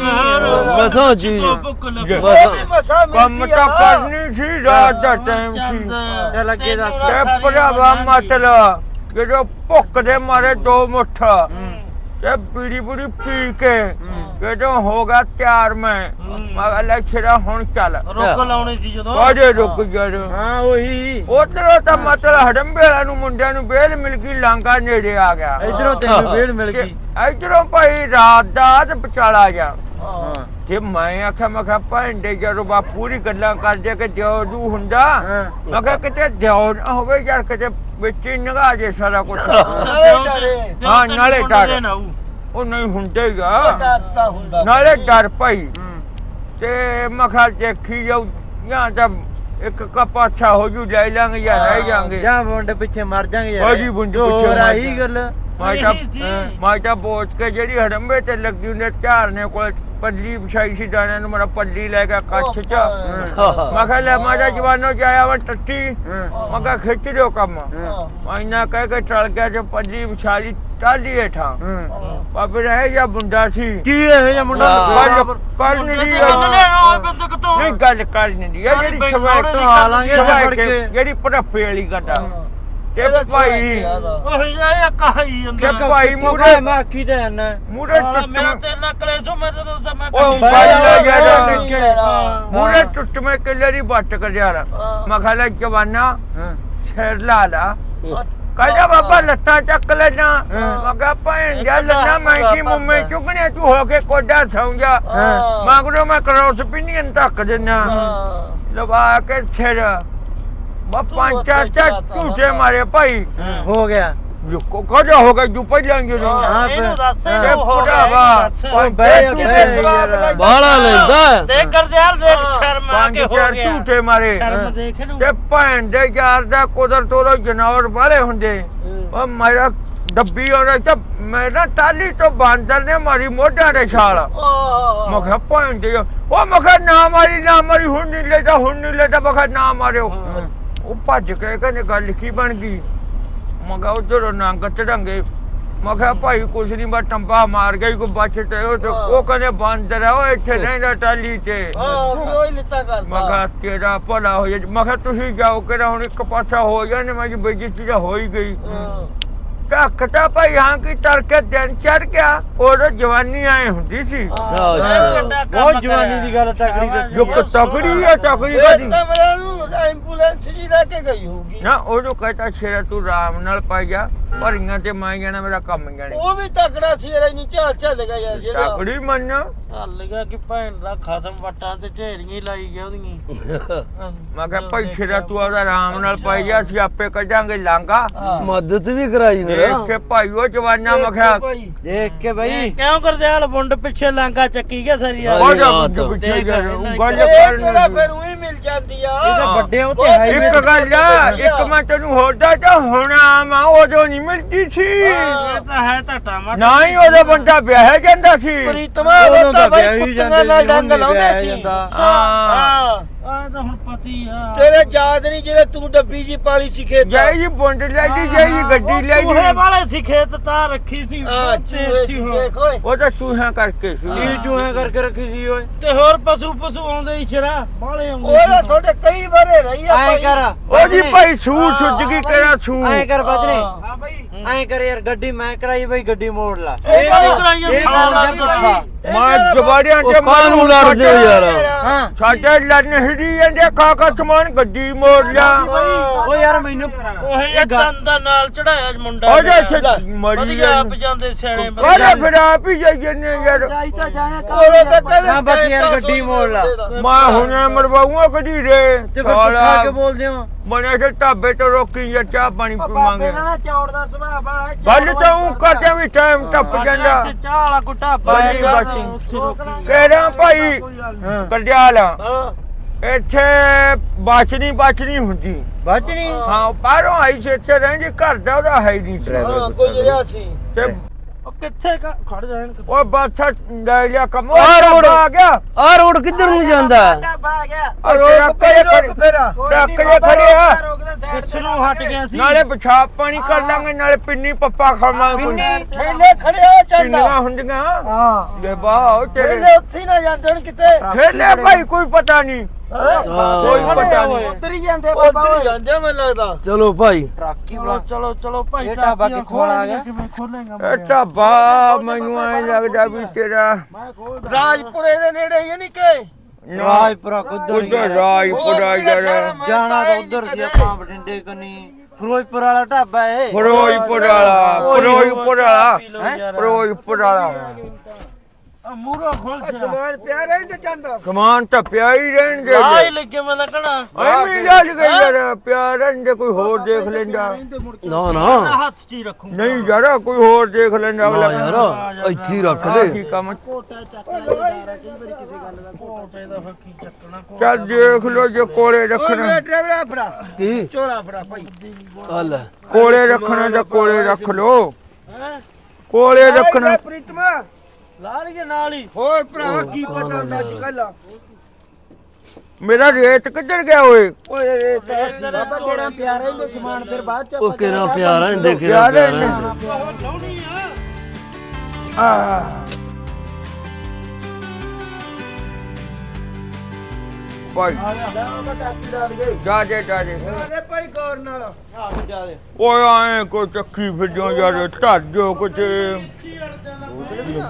[SPEAKER 4] ਮਸਾਂ ਜੀ।
[SPEAKER 2] ਮਸਾ।
[SPEAKER 3] ਕੰਮ ਤਾਂ ਕਰਨੀ ਸੀ ਰਾਤ ਦਾ ਟਾਈਮ ਸੀ।
[SPEAKER 5] ਚੱਲ ਅੱਗੇ ਦੱਸ।
[SPEAKER 3] ਤੇ ਭਰਾਵਾ ਮਤਲਬ ਜਦੋਂ ਭੁੱਖ ਦੇ ਮਾਰੇ ਦੋ ਮੁੱਠ ਤੇ ਬੀੜੀ ਬੀੜੀ ਪੀ ਕੇ ਜਦੋਂ ਹੋ ਗਿਆ ਤਿਆਰ ਮੈਂ ਮੈਂ ਕਿਹਾ ਲੈ ਛੇੜਾ ਹੁਣ ਚੱਲ।
[SPEAKER 1] ਰੋਕ ਲਾਉਣੀ ਸੀ ਜਦੋਂ?
[SPEAKER 3] ਕਾਜੇ ਰੁਕ ਜੜ
[SPEAKER 5] ਹਾਂ। ਉਹੀ।
[SPEAKER 3] ਉਧਰੋਂ ਤਾਂ ਮਤਲਬ ਹੜੰਬੇ ਵਾਲਿਆਂ ਨੂੰ ਮੁੰਡਿਆਂ ਨੂੰ ਬੇਲ ਮਿਲ ਗਈ ਲਾਂਗਾ ਨੇੜੇ ਆ ਗਿਆ।
[SPEAKER 5] ਇਧਰੋਂ ਤੈਨੂੰ ਵੇਲ ਮਿਲ ਗਈ।
[SPEAKER 3] ਇਧਰੋਂ ਭਾਈ ਰਾਤ ਦਾ ਤੇ ਵਿਚਾਲਾ ਜਾ।
[SPEAKER 1] ਹਾਂ।
[SPEAKER 3] ਤੇ ਮੈਂ ਆਖਿਆ ਮੈਂ ਕਿਹਾ ਭਾਂਡੇ ਜਦੋਂ ਬਾ ਪੂਰੀ ਗੱਲਾਂ ਕਰਦੇ ਕਿ ਦਿਓ ਦੂ ਹੁੰਦਾ ਮੈਂ ਕਿਹਾ ਕਿਤੇ ਦਿਓ ਨਾ ਹੋਵੇ ਯਾਰ ਕਿਤੇ ਵਿੱਚ ਹੀ ਨਗਾ ਜੇ ਸਾਰਾ ਕੁਝ
[SPEAKER 2] ਨਾਲੇ ਡਰੇ
[SPEAKER 3] ਹਾਂ, ਨਾਲੇ ਡਰ। ਉਹ ਨਹੀਂ ਹੁੰਦੇਗਾ
[SPEAKER 2] ਡਰਦਾ ਹੁੰਦਾ।
[SPEAKER 3] ਨਾਲੇ ਡਰ ਭਾਈ। ਤੇ ਮੈਂ ਕਿਹਾ ਦੇਖੀ ਜਾਊ ਜਾਂ ਤਾਂ ਇੱਕ ਕੱਪ ਅੱਛਾ ਹੋ ਜੂ ਲੈ ਲਾਂਗੇ ਜਾਂ ਰਹਿ ਜਾਾਂਗੇ।
[SPEAKER 5] ਜਾਂ ਮੁੰਡੇ ਪਿੱਛੇ ਮਰ ਜਾਾਂਗੇ
[SPEAKER 3] ਉਹ ਜੀ ਮੁੰਡੇ ਪਿੱਛੇ
[SPEAKER 5] ਹੋਰ
[SPEAKER 3] ਮਰ
[SPEAKER 5] ਆਹੀ। ਗੱਲ।
[SPEAKER 3] ਮੈਂ ਤਾਂ
[SPEAKER 1] ਇਹੀ ਸੀ।
[SPEAKER 5] ਹਾਂ।
[SPEAKER 3] ਮੈਂ ਤਾਂ ਬੋਚ ਕੇ ਜਿਹੜੀ ਹੜੰਬੇ ਤੇ ਲੱਗੀ ਉਹਨੇ ਝਾਰਨੇ ਕੋਲ ਪੱਲੀ ਵਿਛਾਈ ਸੀ ਦਾਣਿਆਂ ਨੂੰ ਮੇਰਾ ਪੱਲੀ ਲੈ ਕੇ ਕੱਛ ਚ। ਮੈਂ ਕਿਹਾ ਲੈ ਮਾਜਾ ਜਵਾਨੋ ਜਾਇਆ ਵਾ ਟੱਟੀ। ਮੈਂ ਕਿਹਾ ਖਿੱਚ ਦਿਓ ਕੰਮ। ਮੈਂ ਇੰਨਾ ਕਹਿ ਕੇ ਟਲ ਗਿਆ ਜੋ ਪੱਲੀ ਵਿਛਾ ਲਈ ਟਾਲੀ ਹੇਠਾਂ ਬਾਬੇ ਰਹਿ ਜਾਂ ਮੁੰਡਾ ਸੀ।
[SPEAKER 5] ਕੀ ਇਹ ਜਿਹਾ ਮੁੰਡਾ?
[SPEAKER 3] ਕਰ ਨਹੀਂ
[SPEAKER 1] ਤੋਂ
[SPEAKER 3] ਨਹੀਂ ਗੱਲ ਕਰ ਨਹੀਂ। ਰਹੀ ਇਹ ਜਿਹੜੀ
[SPEAKER 1] ਬਈ
[SPEAKER 3] ਸਵਾਇ
[SPEAKER 1] ਲੋੜੇ ਦੀ
[SPEAKER 5] ਆ ਲਾਂਗੇ
[SPEAKER 3] ਸਵਾਇ
[SPEAKER 5] ਫੜ ਕੇ
[SPEAKER 3] ਕੇ। ਜਿਹੜੀ ਪੜੱਪੇ ਵਾਲੀ ਗੱਲ ਆ ਤੇ
[SPEAKER 2] ਇਹਦਾ
[SPEAKER 3] ਭਾਈ
[SPEAKER 1] ਉਹ ਇਹ ਕਹਾਈ
[SPEAKER 3] ਕਿ
[SPEAKER 1] ਅੰਦਰ
[SPEAKER 3] ਭਾਈ
[SPEAKER 5] ਮੂਰੇ
[SPEAKER 3] ਮੂਰੇ
[SPEAKER 5] ਮੈਂ ਆਖੀ ਤੇ ਨਾ
[SPEAKER 3] ਮੂਰੇ
[SPEAKER 1] ਮੇਰਾ
[SPEAKER 3] ਟੁੱਟਵੇਂ
[SPEAKER 1] ਤੇਰੇ ਨਾਲ ਕਲੇਸ਼ੋ ਮੈਂ ਤੇ ਦੱਸਾਂ ਮੈਂ
[SPEAKER 3] ਉਹ
[SPEAKER 1] ਕਦੀ-
[SPEAKER 3] ਬਾਈ ਲੈ
[SPEAKER 5] ਜਾ
[SPEAKER 3] ਜਾ ਮੂਰੇ ਟੁੱਟਵੇਂ ਕਿੱਲੇ ਦੀ ਬੱਟ ਕਰ ਯਾਰ ਮੈਂ ਕਿਹਾ ਲੈ ਜਵਾਨਾ ਸਿਰ ਲਾ ਲਾ। ਕਹਿੰਦਾ ਬਾਬਾ ਲੱਤਾਂ ਚੱਕ ਲੈਣਾ ਮੈਂ ਕਿਹਾ ਭੈਣ ਜਾ ਲੱਤਾਂ ਮੈਂ ਕੀ ਮੁੰਮੇ ਚੁਗਣੇ ਤੂੰ ਹੋ ਕੇ ਕੋਡਾ ਸੌਂ ਜਾ ਮੰਗਰੋ ਮੈਂ ਕਰੋਸ ਪਿੰਨੀਆਂ ਧੱਕ ਦੇਣਾ ਲਵਾ ਕੇ ਸਿਰ। ਬਾ ਪੰਜ ਚਾਰ ਚਾਰ ਝੂਠੇ ਮਾਰੇ ਭਾਈ।
[SPEAKER 5] ਹੋ। ਗਿਆ।
[SPEAKER 3] ਕਦੋਂ ਹੋ ਗਿਆ ਜੂ ਪਹਿਲਾਂ ਜੋ।
[SPEAKER 5] ਹਾਂ,
[SPEAKER 1] ਇਹਨੂੰ ਦੱਸ
[SPEAKER 3] ਇਹ
[SPEAKER 1] ਹੋ ਗਿਆ।
[SPEAKER 4] ਬਾਹਲਾ ਲੈਂਦਾ।
[SPEAKER 1] ਦੇਖ ਕਰ ਦਿਆਲ ਦੇਖ ਸ਼ਰਮ ਆ
[SPEAKER 3] ਪੰਜ
[SPEAKER 1] ਕੇ ਹੋ
[SPEAKER 3] ਚਾਰ
[SPEAKER 1] ਗਿਆ।
[SPEAKER 3] ਝੂਠੇ ਮਾਰੇ।
[SPEAKER 1] ਸ਼ਰਮ ਦੇਖ ਇਹਨੂੰ।
[SPEAKER 3] ਤੇ ਭੈਣ ਦੇ ਯਾਰ ਦਾ ਕੁਦਰਤ ਉਹ ਜਨਾਵਰ ਵਾਲੇ ਹੁੰਦੇ। ਉਹ ਮੇਰਾ ਡੱਬੀ ਉਹਨੇ ਤਾਂ ਮੇਰਾ ਟਾਲੀ ਤੋਂ ਬਾਂਦਰ ਨੇ ਮਾਰੀ ਮੋਢਿਆਂ ਦੇ ਛਾਲ। ਮੈਂ ਕਿਹਾ ਭੈਣ ਦੇ ਉਹ ਮੈਂ ਕਿਹਾ ਨਾ ਮਾਰੀ ਨਾ ਮਾਰੀ ਹੁਣ ਨਹੀਂ ਲੈਦਾ ਹੁਣ ਨਹੀਂ ਲੈਦਾ। ਮੈਂ ਕਿਹਾ ਨਾ ਮਾਰਿਓ। ਉਹ ਭੱਜ ਕੇ ਕਹਿੰਦੇ ਗੱਲ ਕੀ ਬਣ ਗਈ। ਮੈਂ ਕਿਹਾ ਉਧਰੋਂ ਨੰਗ ਚੜਾਂਗੇ ਮੈਂ ਕਿਹਾ ਭਾਈ ਕੁਛ ਨਹੀਂ ਮੈਂ ਟੰਬਾ ਮਾਰ ਗਈ ਕੋ ਬਚ ਤੇ ਉਹ ਤੇ ਉਹ ਕਹਿੰਦੇ ਬਾਂਦਰ ਆ ਉਹ ਇੱਥੇ ਨਹੀਂ ਨਾ ਟਾਲੀ ਤੇ।
[SPEAKER 2] ਲਿੱਤਾ
[SPEAKER 3] ਮੈਂ ਕਿਹਾ ਤੇਰਾ ਭਲਾ ਹੋ ਜਾ ਮੈਂ ਕਿਹਾ ਤੁਸੀਂ ਜਾਓ ਕਿਹੜਾ ਹੁਣ ਇੱਕ ਪਾਸਾ ਹੋ ਜਾਣੇ ਮੈਂ ਜੀ ਬੇਇੱਜ਼ਤੀ ਤਾਂ ਹੋ ਹੀ ਗਈ। ਤਾਂ ਭਾਈ ਹਾਂ ਕੀ ਤੜਕੇ ਦਿਨ ਚੜ ਗਿਆ ਉਹ ਜਵਾਨੀ ਆਏ ਹੁੰਦੀ ਸੀ।
[SPEAKER 5] ਬਹੁਤ ਜਵਾਨੀ ਦੀ ਗੱਲ ਤਕੜੀ ਦੱਸੀ।
[SPEAKER 3] ਜੋ ਤਕੜੀ ਹੈ ਤਕੜੀ ਕਦੀ
[SPEAKER 2] ਤਾਂ ਮੈਨੂੰ ਐਂਬੂਲੈਂਸ ਜੀ ਲੈ ਕੇ ਗਈ ਹੋਊਗੀ।
[SPEAKER 3] ਨਾ ਉਹਨੂੰ ਕਹਤਾ ਸ਼ੇਰਾ ਤੂੰ ਆਰਾਮ ਨਾਲ ਪਾਈ ਜਾ। ਭਰੀਆਂ ਤੇ ਮੈਂ ਜਾਣਾ ਮੇਰਾ ਕੰਮ ਜਾਣੇ
[SPEAKER 1] ਉਹ ਵੀ ਤਕੜਾ ਸੀ ਯਾਰ ਨਹੀਂ ਝਾਲ ਚੱਲ ਗਿਆ ਯਾਰ ਜਿਹੜਾ
[SPEAKER 3] ਤਕੜੀ ਮੰਨ।
[SPEAKER 1] ਹੱਲ ਗਿਆ ਕਿ ਭੈਣ ਦਾ ਖਸਮ ਵੱਟਾਂ ਤੇ ਢੇਰੀਆਂ ਹੀ ਲਾਈ ਗਿਆ ਉਹਦੀਆਂ।
[SPEAKER 3] ਮੈਂ ਕਿਹਾ ਭਾਈ ਸ਼ੇਰਾ ਤੂੰ ਆਪਦਾ ਆਰਾਮ ਨਾਲ ਪਾਈ ਜਾ ਅਸੀਂ ਆਪੇ ਕੱਢਾਂਗੇ ਲਾਂਗਾ
[SPEAKER 4] ਮਦਦ ਵੀ ਕਰਾਈ
[SPEAKER 3] ਦੇਖ ਕੇ ਭਾਈ ਉਹ ਜਵਾਨਾ ਮੈਂ ਕਿਹਾ
[SPEAKER 5] ਦੇਖ ਕੇ ਬਈ।
[SPEAKER 1] ਕਿਉਂ ਕਰਦਿਆਲ ਮੁੰਡ ਪਿੱਛੇ ਲਾਂਗਾ ਚੱਕੀ ਗਿਆ ਸਰੀ ਆ
[SPEAKER 3] ਉਹ ਜਾ ਪਿੱਛੇ ਜਾ ਗੱਲ ਕਰਨ
[SPEAKER 1] ਫਿਰ ਉਹੀ ਮਿਲ ਜਾਂਦੀ ਆ।
[SPEAKER 5] ਇਹ ਤਾਂ ਵੱਡੇ ਉਹ ਤੇ ਹਾਈਵੇ
[SPEAKER 3] ਇੱਕ ਗੱਲ ਆ ਇੱਕ ਮੈਂ ਤੈਨੂੰ ਹੋਦਾ ਤਾਂ ਹੁਣ ਆਵਾਂ ਉਦੋਂ ਨਹੀਂ ਮਿਲਦੀ ਸੀ।
[SPEAKER 1] ਇਹ ਤਾਂ ਹੈ ਤਾਂ ਟਮਾਟਰ
[SPEAKER 3] ਨਾ ਹੀ ਉਹਦਾ ਬੰਦਾ ਵਿਆਹ ਜਾਂਦਾ ਸੀ।
[SPEAKER 1] ਪ੍ਰੀਤਮਾ
[SPEAKER 5] ਉਦੋਂ
[SPEAKER 1] ਉਹ
[SPEAKER 5] ਤਾਂ
[SPEAKER 1] ਤਾਂ
[SPEAKER 5] ਵਿਆਹ
[SPEAKER 1] ਬਈ
[SPEAKER 5] ਹੀ
[SPEAKER 1] ਕੁੱਤੀਆਂ ਨਾਲ ਡੰਗ ਲਾਉਂਦੇ ਸੀ।
[SPEAKER 5] ਜਾਂਦਾ।
[SPEAKER 3] ਹਾਂ।
[SPEAKER 1] ਆ ਤਾਂ ਹੁਣ ਪਤੀ ਆ। ਤੇਰੇ ਯਾਦ ਨਹੀਂ ਜਿਹੜੇ ਤੂੰ ਡੱਬੀ ਜੀ ਪਾਲੀ ਸੀ ਖੇਤ
[SPEAKER 3] ਜੈ ਜੀ ਬੁੰਡ ਲੈ ਦੀ ਜੈ ਜੀ ਗੱਡੀ ਲੈ
[SPEAKER 1] ਚੂਹੇ
[SPEAKER 3] ਦੀ
[SPEAKER 1] ਵਾਲੇ ਸੀ ਖੇਤ ਤਾਂ ਰੱਖੀ ਸੀ ਹਾਂ ਚੂਹੇ ਸੀ ਦੇਖ ਓਏ।
[SPEAKER 3] ਉਹ ਤਾਂ ਚੂਹਾ ਕਰਕੇ ਸੀ।
[SPEAKER 5] ਕੀ ਚੂਹੇ ਕਰਕੇ ਰੱਖੀ ਸੀ ਓਏ।
[SPEAKER 1] ਤੇ ਹੋਰ ਪਸ਼ੂ ਪਸ਼ੂ ਆਉਂਦੇ ਹੀ ਸ਼ਰਾ ਬਾਲੇ ਆਉਂਦੇ ਉਹ ਤੁਹਾਡੇ ਕਈ ਵਾਰੇ ਰਹੀ ਆ
[SPEAKER 5] ਐਂ ਕਰ।
[SPEAKER 3] ਉਹ ਜੀ ਭਾਈ ਸੂ ਸੁੱਜ ਗਈ ਕਿਹੜਾ ਸੂ
[SPEAKER 5] ਐਂ ਕਰ
[SPEAKER 1] ਹਾਂ। ਬਈ
[SPEAKER 5] ਐਂ ਕਰ ਯਾਰ ਗੱਡੀ ਮੈਂ ਕਰਾਈ ਬਈ ਗੱਡੀ ਮੋੜ ਲਾ।
[SPEAKER 1] ਇਹ ਕਰਾਈ ਆ?
[SPEAKER 5] ਇਹ
[SPEAKER 3] ਮੈਂ ਜਵਾੜਿਆਂ ਤੇ
[SPEAKER 4] ਕਾਹਨੂੰ ਲੜਦੇ ਹੋ ਯਾਰ?
[SPEAKER 5] ਹਾਂ।
[SPEAKER 3] ਸਾਡੇ ਲੜਨ ਹਿੜੀ ਜਾਂਦੇ ਕਾਕਾ ਸਮਾਨ ਗੱਡੀ ਮੋੜ ਲਿਆ।
[SPEAKER 5] ਓ ਯਾਰ ਮੈਨੂੰ
[SPEAKER 1] ਉਹ ਇਹ ਚੰਦਾ ਨਾਲ ਚੜਾਇਆ ਮੁੰਡਾ
[SPEAKER 3] ਉਹ ਜੇ ਇੱਥੇ
[SPEAKER 1] ਵਧੀਆ
[SPEAKER 3] ਜਾਂਦੇ।
[SPEAKER 1] ਆਪ ਜਾਂਦੇ ਸਿਆਣੇ
[SPEAKER 3] ਕਾਹਦਾ ਫਿਰ ਆਪ ਹੀ ਜਾਈ ਜੰਨੇ ਯਾਰ।
[SPEAKER 1] ਉਹ ਤਾਂ ਕਹਿੰਦੇ
[SPEAKER 5] ਹਾਂ ਬਸ ਯਾਰ ਗੱਡੀ ਮੋੜ ਲਾ।
[SPEAKER 3] ਮੈਂ ਹੁਣੇ ਮਰਵਾਉਂਗਾ ਗੱਡੀ ਰੇ
[SPEAKER 5] ਤੇ ਫਿਰ ਪੁੱਠਾ ਕੇ ਬੋਲਦੇ ਹੋ?
[SPEAKER 3] ਬਣੇ ਸੇ ਢਾਬੇ ਤੇ ਰੋਕੀ ਜਾਂ ਚਾਹ ਪਾਣੀ ਪੀਵਾਂਗੇ।
[SPEAKER 1] ਚੌੜ ਦਾ ਸੁਭਾਅ ਬੜਾ
[SPEAKER 3] ਗੱਲ ਤਾਂ ਉਹ ਕਰਦੇ ਵੀ ਟਾਈਮ ਟੱਪ ਜਾਂਦਾ।
[SPEAKER 1] ਚਾਹ ਵਾਲਾ ਗੁੱਟਾ
[SPEAKER 3] ਬਾਜੀ ਬਾਜੀ ਕਹਿ ਰਿਹਾ ਭਾਈ ਕਰਦਿਆਲ
[SPEAKER 1] ਹਾਂ।
[SPEAKER 3] ਇੱਥੇ ਬਾਚਣੀ ਬਾਚਣੀ ਹੁੰਦੀ।
[SPEAKER 5] ਬਚਣੀ
[SPEAKER 3] ਹਾਂ ਬਾਹਰੋਂ ਆਈ ਸੀ ਇੱਥੇ ਰਹਿੰਦੀ ਘਰ ਦਾ ਉਹਦਾ ਹੈ ਹੀ ਨਹੀਂ ਸੀ।
[SPEAKER 1] ਹਾਂ ਕੋਈ ਰਿਹਾ ਸੀ।
[SPEAKER 3] ਤੇ
[SPEAKER 1] ਉਹ ਕਿੱਥੇ ਕ- ਖੜ ਜਾਣ
[SPEAKER 3] ਉਹ ਬੱਸ ਲੈ ਲਿਆ ਕੰਮ।
[SPEAKER 4] ਆਹ ਰੋਡ।
[SPEAKER 3] ਆ ਗਿਆ।
[SPEAKER 4] ਆ ਰੋਡ ਕਿੱਧਰ ਨੂੰ ਜਾਂਦਾ?
[SPEAKER 1] ਆ ਗਿਆ।
[SPEAKER 3] ਆ ਰੋਕ ਕੇ ਟਰੱਕ ਜੇ ਖੜੇ ਆ।
[SPEAKER 1] ਕਿਸ ਨੂੰ ਹਟ ਗਿਆ ਸੀ।
[SPEAKER 3] ਨਾਲੇ ਪਿਸ਼ਾਬ ਪਾਣੀ ਕਰ ਲਾਂਗੇ ਨਾਲੇ ਪਿੰਨੀ ਪੱਪਾ ਖਾਵਾਂਗੇ। ਕੋਈ
[SPEAKER 1] ਠੇਲੇ ਖੜੇ ਹੋ ਚੰਦਾ
[SPEAKER 3] ਪਿੰਨੀਆਂ ਹੁੰਦੀਆਂ।
[SPEAKER 1] ਹਾਂ।
[SPEAKER 3] ਦੇ ਬਾਹ ਤੇਰੇ
[SPEAKER 1] ਉੱਥੇ ਹੀ ਨਾ ਜਾਂਦਣ ਕਿਤੇ।
[SPEAKER 3] ਠੇਲੇ ਭਾਈ ਕੋਈ ਪਤਾ ਨਹੀਂ। ਕੋਈ ਪਤਾ ਨਹੀਂ
[SPEAKER 1] ਉਧਰ ਹੀ ਜਾਂਦੇ ਬਾਬਾ ਉਧਰ ਜਾਂਦੇ ਮੈਨੂੰ ਲੱਗਦਾ।
[SPEAKER 4] ਚਲੋ ਭਾਈ।
[SPEAKER 5] ਟਰੱਕੀ
[SPEAKER 1] ਚਲੋ ਚਲੋ ਚਲੋ ਭਾਈ
[SPEAKER 5] ਇਹ ਢਾਬਾ ਕਿੱਥੋਂ ਆ ਗਿਆ?
[SPEAKER 1] ਕਿਵੇਂ ਖੋਲੇਗਾ
[SPEAKER 3] ਇਹ ਢਾਬਾ ਮੈਨੂੰ ਐ ਲੱਗਦਾ ਵੀ ਤੇਰਾ
[SPEAKER 1] ਰਾਜਪੁਰੇ ਦੇ ਨੇੜੇ ਹੀ ਨਹੀਂ ਕਿ?
[SPEAKER 5] ਰਾਜਪੁਰਾ ਕੁੱਧਰ
[SPEAKER 3] ਉਧਰ ਰਾਜਪੁਰਾ
[SPEAKER 5] ਜਾਣਾ ਤਾਂ ਉਧਰ ਸੀ ਆਪਾਂ ਬਠਿੰਡੇ ਕਨੀ। ਫਿਰੋਜ਼ਪੁਰ ਵਾਲਾ ਢਾਬਾ ਏ
[SPEAKER 3] ਫਿਰੋਜ਼ਪੁਰ ਵਾਲਾ ਫਿਰੋਜ਼ਪੁਰ ਵਾਲਾ। ਫਿਰੋਜ਼ਪੁਰ ਵਾਲਾ।
[SPEAKER 1] ਮੂਰਾ ਖੋਲ ਕੇ
[SPEAKER 2] ਸਮਾਨ ਪਿਆ ਰਹਿੰਦੇ ਚੰਦਾ।
[SPEAKER 3] ਕਮਾਨ ਤਾਂ ਪਿਆ ਹੀ ਰਹਿਣ ਦੇ
[SPEAKER 1] ਆ ਹੀ ਲੱਗੇ ਮੈਂ ਲੱਗਣਾ
[SPEAKER 3] ਐਵੇਂ ਲੱਗ ਗਈ ਯਾਰ ਪਿਆ ਰਹਿਣ ਦੇ ਕੋਈ ਹੋਰ ਦੇਖ ਲੈਂਦਾ।
[SPEAKER 4] ਨਾ ਨਾ।
[SPEAKER 1] ਹੱਥ 'ਚ ਹੀ ਰੱਖੂ
[SPEAKER 3] ਨਹੀਂ ਯਾਰ ਕੋਈ ਹੋਰ ਦੇਖ ਲੈਂਦਾ
[SPEAKER 4] ਨਾ
[SPEAKER 3] ਅਗਲਾ
[SPEAKER 4] ਯਾਰ ਇੱਥੇ ਹੀ ਰੱਖ ਦੇ।
[SPEAKER 3] ਕੀ ਕੰਮ?
[SPEAKER 1] ਕੋਟਾ ਚੱਕ ਲੈ ਜਾ ਕਈ ਵਾਰੀ ਕਿਸੇ ਗੱਲ ਦਾ ਕੋਟੇ ਦਾ ਫਿਰ ਕੀ ਚੱਕਣਾ
[SPEAKER 3] ਚੱਲ ਦੇਖ ਲੋ ਜੇ ਕੋਲੇ ਰੱਖਣਾ।
[SPEAKER 1] ਡਰਾਈਵਰ ਫੜਾ।
[SPEAKER 4] ਕੀ?
[SPEAKER 1] ਚੋਰਾ ਫੜਾ ਭਾਈ।
[SPEAKER 4] ਆ ਲੈ।
[SPEAKER 3] ਕੋਲੇ ਰੱਖਣਾ ਤਾਂ ਕੋਲੇ ਰੱਖ ਲੋ
[SPEAKER 1] ਹੈ?
[SPEAKER 3] ਕੋਲੇ ਰੱਖਣਾ।
[SPEAKER 2] ਪ੍ਰੀਤਮਾ।
[SPEAKER 1] ਲਾ ਲਈਏ ਨਾਲ ਹੀ।
[SPEAKER 2] ਹੋਰ ਭਰਾ ਕੀ ਪਤਾ ਹੁੰਦਾ ਅੱਜ ਕੱਲ
[SPEAKER 3] ਮੇਰਾ ਰੇਤ ਕਿੱਧਰ ਗਿਆ ਓਏ?
[SPEAKER 2] ਓਏ ਇਹ ਤਾਂ ਬਾਬਾ ਕਿਹੜਾ ਪਿਆ ਰਹਿੰਦੇ ਸਮਾਨ ਫਿਰ ਬਾਅਦ ਚ
[SPEAKER 4] ਉਹ ਕਿਹੜਾ ਪਿਆਰਾ ਦੇਖਿਆ
[SPEAKER 3] ਯਾਰ
[SPEAKER 4] ਪਿਆਰਾ
[SPEAKER 1] ਲਾਉਣੀ ਆ।
[SPEAKER 3] ਆ ਭਾਈ। ਜਾ ਦੇ ਜਾ ਦੇ
[SPEAKER 2] ਅਰੇ ਭਾਈ ਗੌਰ ਨਾਲ
[SPEAKER 3] ਓਏ ਆਏ ਕੋ ਚੱਕੀ ਫਿਰੋ ਯਾਰ ਢੱਡ ਜੋ ਕੁਝ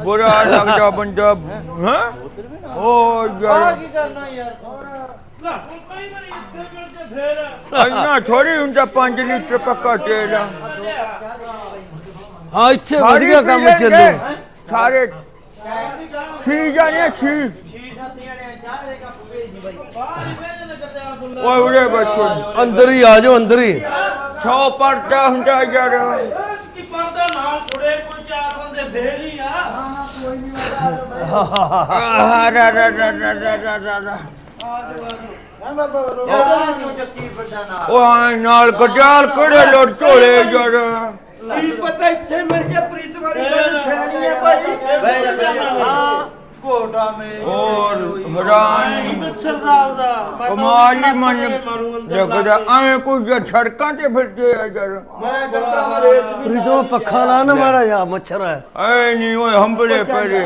[SPEAKER 3] ਬੁਰਾ ਲੱਗਦਾ ਬੰਦਾ ਹਾਂ? ਓ ਯਾਰ।
[SPEAKER 5] ਕੀ ਕਰਨਾ ਯਾਰ
[SPEAKER 1] ਕਈ ਫੇਰ
[SPEAKER 3] ਇੰਨਾ ਥੋੜੀ ਹੁੰਦਾ 5 ਲੀਟਰ ਪੱਕਾ ਤੇਲ। ਆ।
[SPEAKER 4] ਹਾਂ ਇੱਥੇ ਵਧੀਆ ਕੰਮ ਚੱਲੂ।
[SPEAKER 3] ਸਾਰੇ। ਛੀ ਜਾਣੇ ਛੀ ਓਏ ਉਰੇ ਬੈਠੋ।
[SPEAKER 4] ਅੰਦਰ ਹੀ ਆ ਜਾਓ ਅੰਦਰ ਹੀ।
[SPEAKER 3] 100 ਪਰਦਾ ਹੁੰਦਾ ਯਾਰ
[SPEAKER 1] ਕੀ ਪਰਦਾ ਨਾਲ ਥੋੜੇ ਕੋਈ ਚਾਰ ਬੰਦੇ ਫੇਰ ਹੀ ਆ
[SPEAKER 3] ਆਹ, ਰਾ, ਰਾ, ਰਾ, ਰਾ, ਰਾ, ਰਾ, ਰਾ, ਰਾ।
[SPEAKER 5] ਨਾ
[SPEAKER 3] ਉਹ ਆਏ ਨਾਲ ਗਜਾਲ ਕਿਹੜੇ ਲੋੜ ਝੋਲੇ ਯਾਰ।
[SPEAKER 2] ਕੀ ਪਤਾ ਇੱਥੇ ਮਿਲ ਜਾ ਪ੍ਰੀਤਮ ਵਾਲੀ ਗੱਲ ਸਿਆਣੀ ਹੈ ਭਾਈ
[SPEAKER 1] ਹਾਂ।
[SPEAKER 5] ਕੋਟਾ ਮੇ
[SPEAKER 3] ਹੋਰ ਹੈਰਾਨ
[SPEAKER 1] ਮੱਛਰ ਦਾ ਆਉਦਾ ਮੈਂ ਤਾਂ ਉਹਨੂੰ
[SPEAKER 3] ਮਨ
[SPEAKER 1] ਮਾਰੂ ਅੰਦਰ
[SPEAKER 3] ਜਗਦਾ ਐ ਕੋਈ ਜੇ ਸੜਕਾਂ ਤੇ ਫਿਰਦੇ ਆ ਯਾਰ
[SPEAKER 2] ਮੈਂ ਕਹਿੰਦਾ ਹਾਂ ਰੇਤ ਵੀ
[SPEAKER 4] ਪ੍ਰੀਤਮ ਪੱਖਾ ਲਾ ਨਾ ਮਾੜਾ ਜਾ ਮੱਛਰ ਹੈ
[SPEAKER 3] ਐ ਨਹੀਂ ਓਏ ਹੰਬਲੇ ਪੜੇ